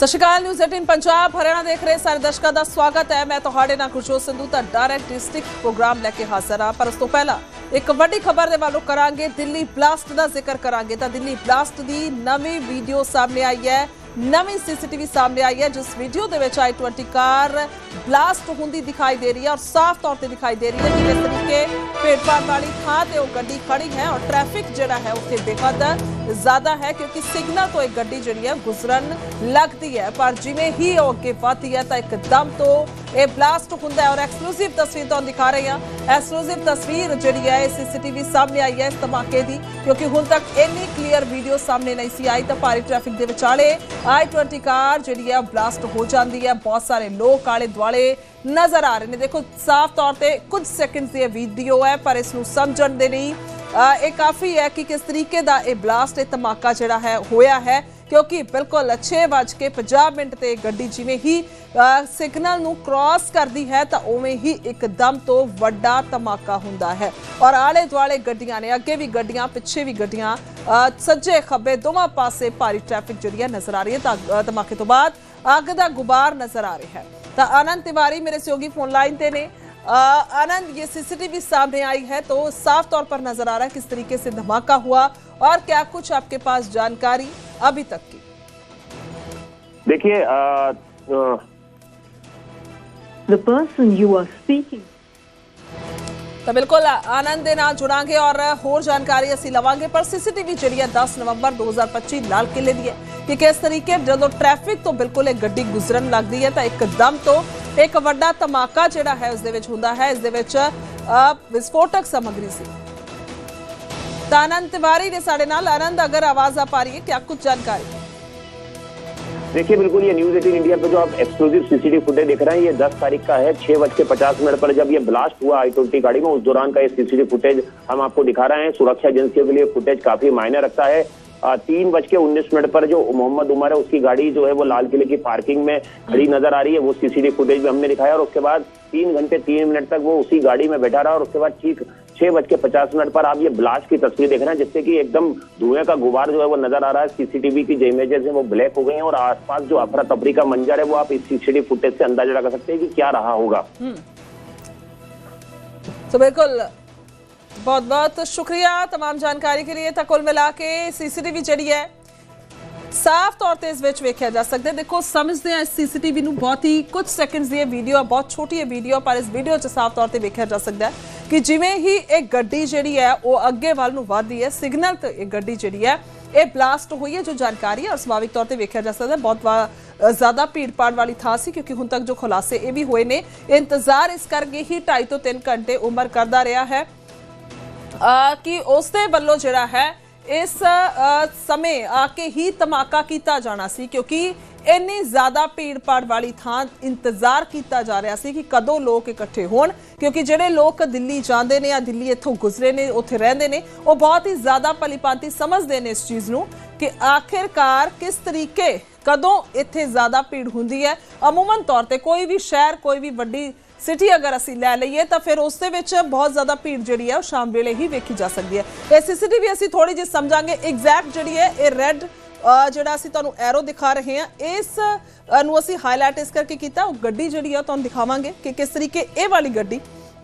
ਸਤਿ ਸ਼੍ਰੀ ਅਕਾਲ ਨਿਊਜ਼ 18 ਪੰਜਾਬ, ਹਰਿਆਣਾ ਦੇਖ ਰਹੇ ਸਾਰੇ ਦਰਸ਼ਕਾਂ ਦਾ ਸਵਾਗਤ ਹੈ। ਮੈਂ ਤੁਹਾਡੇ ਨਾਲ ਖੁਸ਼ੋਤ ਸੰਧੂ ਦਾ ਡਾਇਰੈਕਟ ਡਿਸਟ੍ਰਿਕਟ ਪ੍ਰੋਗਰਾਮ ਲੈ ਕੇ ਹਾਜ਼ਰ ਹਾਂ। ਪਰ ਉਸ ਤੋਂ ਪਹਿਲਾਂ ਇੱਕ ਵੱਡੀ ਖਬਰ ਦੇ ਵੱਲੋਂ ਕਰਾਂਗੇ ਦਿੱਲੀ ਬਲਾਸਟ ਦਾ ਜ਼ਿਕਰ ਕਰਾਂਗੇ। ਤਾਂ ਦਿੱਲੀ ਬਲਾਸਟ ਦੀ ਨਵੀਂ ਵੀਡੀਓ ਸਾਹਮਣੇ ਆਈ ਹੈ। ਨਵੀਂ ਸੀਸੀਟੀਵੀ ਸਾਹਮਣੇ ਆਈ ਹੈ। ਜਿਸ ਵੀਡੀਓ ਦੇ ਵਿੱਚ i20 ਕਾਰ ਬਲਾਸਟ ਹੁੰਦੀ ਦਿਖਾਈ ਦੇ ਰਹੀ ਹੈ ਔਰ ਸਾਫ਼ ਤੌਰ ਤੇ ਦਿਖਾਈ ਦੇ ਰਹੀ ਹੈ ਕਿ ਕਿਸ ਤਰੀਕੇ ਭੇੜਪਾੜ ਵਾਲੀ ਥਾਂ ਤੇ ਉਹ ਗੱਡੀ ਖੜੀ ਹੈ ਔਰ ਟ੍ਰੈਫਿਕ ਜਿਹੜਾ ਹੈ ਉੱਥੇ ਬੇਹੱਦ ਜ਼ਿਆਦਾ ਹੈ ਕਿਉਂਕਿ ਸਿਗਨਲ ਤੋਂ ਇੱਕ ਗੱਡੀ ਜਿਹੜੀ ਹੈ ਗੁਜ਼ਰਨ ਲੱਗਦੀ ਹੈ। ਪਰ ਜਿਵੇਂ ਹੀ ਉਹ ਅੱਗੇ ਵਧਦੀ ਹੈ ਤਾਂ ਇੱਕਦਮ ਤੋਂ ਇਹ ਬਲਾਸਟ ਹੁੰਦਾ ਹੈ ਔਰ ਐਕਸਕਲੂਸਿਵ ਤਸਵੀਰ ਤੁਹਾਨੂੰ ਦਿਖਾ ਰਹੇ ਹਾਂ। ਐਕਸਕਲੂਸਿਵ ਤਸਵੀਰ ਜਿਹੜੀ ਹੈ ਸੀਸੀਟੀਵੀ ਸਾਹਮਣੇ ਆਈ ਹੈ ਇਸ ਧਮਾਕੇ ਦੀ, ਕਿਉਂਕਿ ਹੁਣ ਤੱਕ ਇੰਨੀ ਕਲੀਅਰ ਵੀਡੀਓ ਸਾਹਮਣੇ ਨਹੀਂ ਸੀ ਆਈ ਤਾਂ ਭਾਰੀ ਟ੍ਰੈਫਿਕ ਦੇ ਵਿਚਾਲੇ i20 ਕਾਰ ਜਿਹੜੀ ਹੈ ਬਲਾਸਟ ਹੋ ਜਾਂਦੀ ਹੈ। ਬਹੁਤ ਸਾਰੇ ਲੋਕ ਆਲੇ ਦੁਆਲੇ ਨਜ਼ਰ ਆ ਰਹੇ ਨੇ। ਦੇਖੋ, ਸਾਫ਼ ਤੌਰ ਤੇ ਕੁਝ ਸੈਕਿੰਡਸ ਦੀ ਇਹ ਵੀਡੀਓ ਹੈ, ਪਰ ਇਸ ਨੂੰ ਸਮਝਣ ਦੇ ਲਈ ਇਹ ਕਾਫੀ ਹੈ ਕਿ ਕਿਸ ਤਰੀਕੇ ਦਾ ਇਹ ਬਲਾਸਟ, ਇਹ ਧਮਾਕਾ ਜਿਹੜਾ ਹੈ, ਹੋਇਆ ਹੈ, ਕਿਉਂਕਿ ਬਿਲਕੁਲ 6:50 ਮਿੰਟ ਤੇ ਗੱਡੀ ਜਿਵੇਂ ਹੀ ਸਿਗਨਲ ਨੂੰ ਕ੍ਰਾਸ ਕਰਦੀ ਹੈ ਤਾਂ ਉਵੇਂ ਹੀ ਇੱਕਦਮ ਤੋਂ ਵੱਡਾ ਧਮਾਕਾ ਹੁੰਦਾ ਹੈ। ਔਰ ਆਲੇ ਦੁਆਲੇ ਗੱਡੀਆਂ ਨੇ, ਅੱਗੇ ਵੀ ਗੱਡੀਆਂ, ਪਿੱਛੇ ਵੀ ਗੱਡੀਆਂ ਸੱਜੇ ਖੱਬੇ ਦੋਵਾਂ ਪਾਸੇ ਭਾਰੀ ਟ੍ਰੈਫਿਕ ਜਿਹੜੀ ਹੈ ਨਜ਼ਰ ਆ ਰਹੀ ਹੈ ਤਾਂ ਧਮਾਕੇ ਤੋਂ ਬਾਅਦ ਅੱਗ ਦਾ ਗੁਬਾਰ ਨਜ਼ਰ ਆ ਰਿਹਾ ਹੈ। ਤਾਂ ਆਨੰਦ ਤਿਵਾਰੀ ਮੇਰੇ ਸਹਿਯੋਗੀ ਫੋਨ ਲਾਈਨ ਤੇ ਨੇ। आनंद ये सीसीटीवी सामने आई है तो साफ़ तौर पर नज़र आ रहा है किस तरीके से धमाका हुआ और क्या कुछ आपके पास जानकारी अभी तक की? देखिए तो बिल्कुल आनंद देना जुड़ांगे और होर जानकारी असी लवांगे पर सीसीटीवी ज़रिए 10 नवंबर 2025 लाल किले दिए। कि किस तरीके जो ट्रैफ़िक तो बिल्कुल एक गड्डी गुजरन लगती है तो एकदम तो ਇੱਕ ਵੱਡਾ ਧਮਾਕਾ ਜਿਹੜਾ ਹੈ ਉਸ ਦੇ ਵਿੱਚ ਹੁੰਦਾ ਹੈ ਇਸ ਦੇ ਵਿੱਚ ਅ, ਵਿਸਫੋਟਕ ਸਮੱਗਰੀ ਸੀ ਤਾਂ ਆਨੰਦ ਤਿਵਾਰੀ ਨੇ ਸਾਡੇ ਨਾਲ ਆਨੰਦ ਅਗਰ ਆਵਾਜ਼ ਆ ਪਾ ਰਹੀ ਹੈ क्या कुछ जानकारी देखिए बिल्कुल ये न्यूज एटीन इंडिया पे जो आप एक्सक्लूसिव सीसीटीवी फुटेज देख रहे हैं ये 10 तारीख का है छह बज के पचास मिनट पर जब ये ब्लास्ट हुआ आई ट्वेंटी गाड़ी में उस दौरान का ये सीसीटीवी फुटेज हम आपको दिखा रहे हैं सुरक्षा एजेंसियों के लिए फुटेज काफी मायने रखता है अ, तीन बज के उन्नीस मिनट पर जो मोहम्मद उमर है उसकी गाड़ी जो है वो लाल किले की पार्किंग में खड़ी नज़र आ रही है। वो सीसीटीवी फुटेज में हमने दिखाया और उसके बाद तीन घंटे तीन मिनट तक वो उसी गाड़ी में बैठा रहा और उसके बाद ठीक छह बज के पचास मिनट पर आप ये ब्लास्ट की तस्वीर देख रहे हैं जिससे कि एकदम धुएँ का गुबार जो है वो नज़र आ रहा है। सीसीटीवी की जो इमेजेस है वो ब्लैक हो गई हैं और आसपास जो अफरा तफरी का मंजर है वो आप इस सीसीटीवी फुटेज से अंदाज़ा लगा सकते हैं कि क्या रहा होगा। तो बिल्कुल बहुत बहुत शुक्रिया तमाम जानकारी के लिए ਤਾਂ ਕੁੱਲ ਮਿਲਾ ਕੇ ਸੀਸੀਟੀਵੀ ਜਿਹੜੀ ਹੈ ਸਾਫ਼ ਤੌਰ ਤੇ ਇਸ ਵਿੱਚ ਵੇਖਿਆ ਜਾ ਸਕਦਾ ਹੈ ਦੇਖੋ ਸਮਝਦੇ ਆ ਇਸ ਸੀਸੀਟੀਵੀ ਨੂੰ ਬਹੁਤ ਹੀ ਕੁਝ ਸੈਕਿੰਡਸ ਦੀ ਇਹ ਵੀਡੀਓ ਹੈ ਬਹੁਤ ਛੋਟੀ ਹੈ ਵੀਡੀਓ ਪਰ ਇਸ ਵੀਡੀਓ 'ਚ ਸਾਫ਼ ਤੌਰ ਤੇ ਵੇਖਿਆ ਜਾ ਸਕਦਾ ਹੈ ਕਿ ਜਿਵੇਂ ਹੀ ਇਹ ਗੱਡੀ ਜਿਹੜੀ ਹੈ ਉਹ ਅੱਗੇ ਵੱਲ ਨੂੰ ਵਧਦੀ ਹੈ ਸਿਗਨਲ ਤੇ ਇਹ ਗੱਡੀ ਜਿਹੜੀ ਹੈ ਇਹ ਬਲਾਸਟ ਹੋਈ ਹੈ ਜੋ ਜਾਣਕਾਰੀ ਹੈ ਔਰ ਸੁਭਾਵਿਕ ਤੌਰ ਤੇ ਵੇਖਿਆ ਜਾ ਸਕਦਾ ਹੈ ਬਹੁਤ ਵਾ- ਅ, ਜ਼ਿਆਦਾ ਭੀੜ ਭਾੜ ਵਾਲੀ ਥਾਂ ਸੀ ਕਿਉਂਕਿ ਹੁਣ ਤੱਕ ਜੋ ਖੁਲਾਸੇ ਇਹ ਵੀ ਹੋਏ ਨੇ ਇੰਤਜ਼ਾਰ ਇਸ ਕਰਕੇ ਹੀ 2.5 ਤੋਂ 3 ਘੰਟੇ ਉਮਰ ਕਰਦਾ ਰਿਹਾ ਹੈ ਅ, ਕਿ ਉਸ ਦੇ ਵੱਲੋਂ ਜਿਹੜਾ ਹੈ, ਇਸ ਸਮੇਂ ਆ ਕੇ ਹੀ ਧਮਾਕਾ ਕੀਤਾ ਜਾਣਾ ਸੀ ਕਿਉਂਕਿ ਇੰਨੀ ਜ਼ਿਆਦਾ ਭੀੜ ਭਾੜ ਵਾਲੀ ਥਾਂ ਇੰਤਜ਼ਾਰ ਕੀਤਾ ਜਾ ਰਿਹਾ ਸੀ ਕਿ ਕਦੋਂ ਲੋਕ ਇਕੱਠੇ ਹੋਣ ਕਿਉਂਕਿ ਜਿਹੜੇ ਲੋਕ ਦਿੱਲੀ ਜਾਂਦੇ ਨੇ ਜਾਂ ਦਿੱਲੀ ਇੱਥੋਂ ਗੁਜ਼ਰੇ ਨੇ, ਉੱਥੇ ਰਹਿੰਦੇ ਨੇ, ਉਹ ਬਹੁਤ ਹੀ ਜ਼ਿਆਦਾ ਭਲੀਭਾਂਤੀ ਸਮਝਦੇ ਨੇ ਇਸ ਚੀਜ਼ ਨੂੰ ਕਿ ਆਖਿਰਕਾਰ ਕਿਸ ਤਰੀਕੇ ਕਦੋਂ ਇੱਥੇ ਜ਼ਿਆਦਾ ਭੀੜ ਹੁੰਦੀ ਹੈ। ਅਮੂਮਨ ਤੌਰ ਤੇ ਕੋਈ ਵੀ ਸ਼ਹਿਰ, ਕੋਈ ਵੀ ਵੱਡੀ ਸਿਟੀ ਅਗਰ ਅਸੀਂ ਲੈ ਲਈਏ ਤਾਂ ਫਿਰ ਉਸ ਦੇ ਵਿੱਚ ਬਹੁਤ ਜ਼ਿਆਦਾ ਭੀੜ ਜਿਹੜੀ ਹੈ ਉਹ ਸ਼ਾਮ ਵੇਲੇ ਹੀ ਵੇਖੀ ਜਾ ਸਕਦੀ ਹੈ। ਇਹ ਸੀਸੀਟੀਵੀ ਅਸੀਂ ਥੋੜੀ ਜਿਹੀ ਸਮਝਾਂਗੇ। ਐਗਜ਼ੈਕਟ ਜਿਹੜੀ ਹੈ ਇਹ ਰੈੱਡ ਜਿਹੜਾ ਅਸੀਂ ਤੁਹਾਨੂੰ ਐਰੋ ਦਿਖਾ ਰਹੇ ਹਾਂ, ਇਸ ਨੂੰ ਅਸੀਂ ਹਾਈਲਾਈਟ ਇਸ ਕਰਕੇ ਕੀਤਾ, ਉਹ ਗੱਡੀ ਜਿਹੜੀ ਆ ਤੁਹਾਨੂੰ ਦਿਖਾਵਾਂਗੇ ਕਿ ਕਿਸ ਤਰੀਕੇ ਇਹ ਵਾਲੀ ਗੱਡੀ,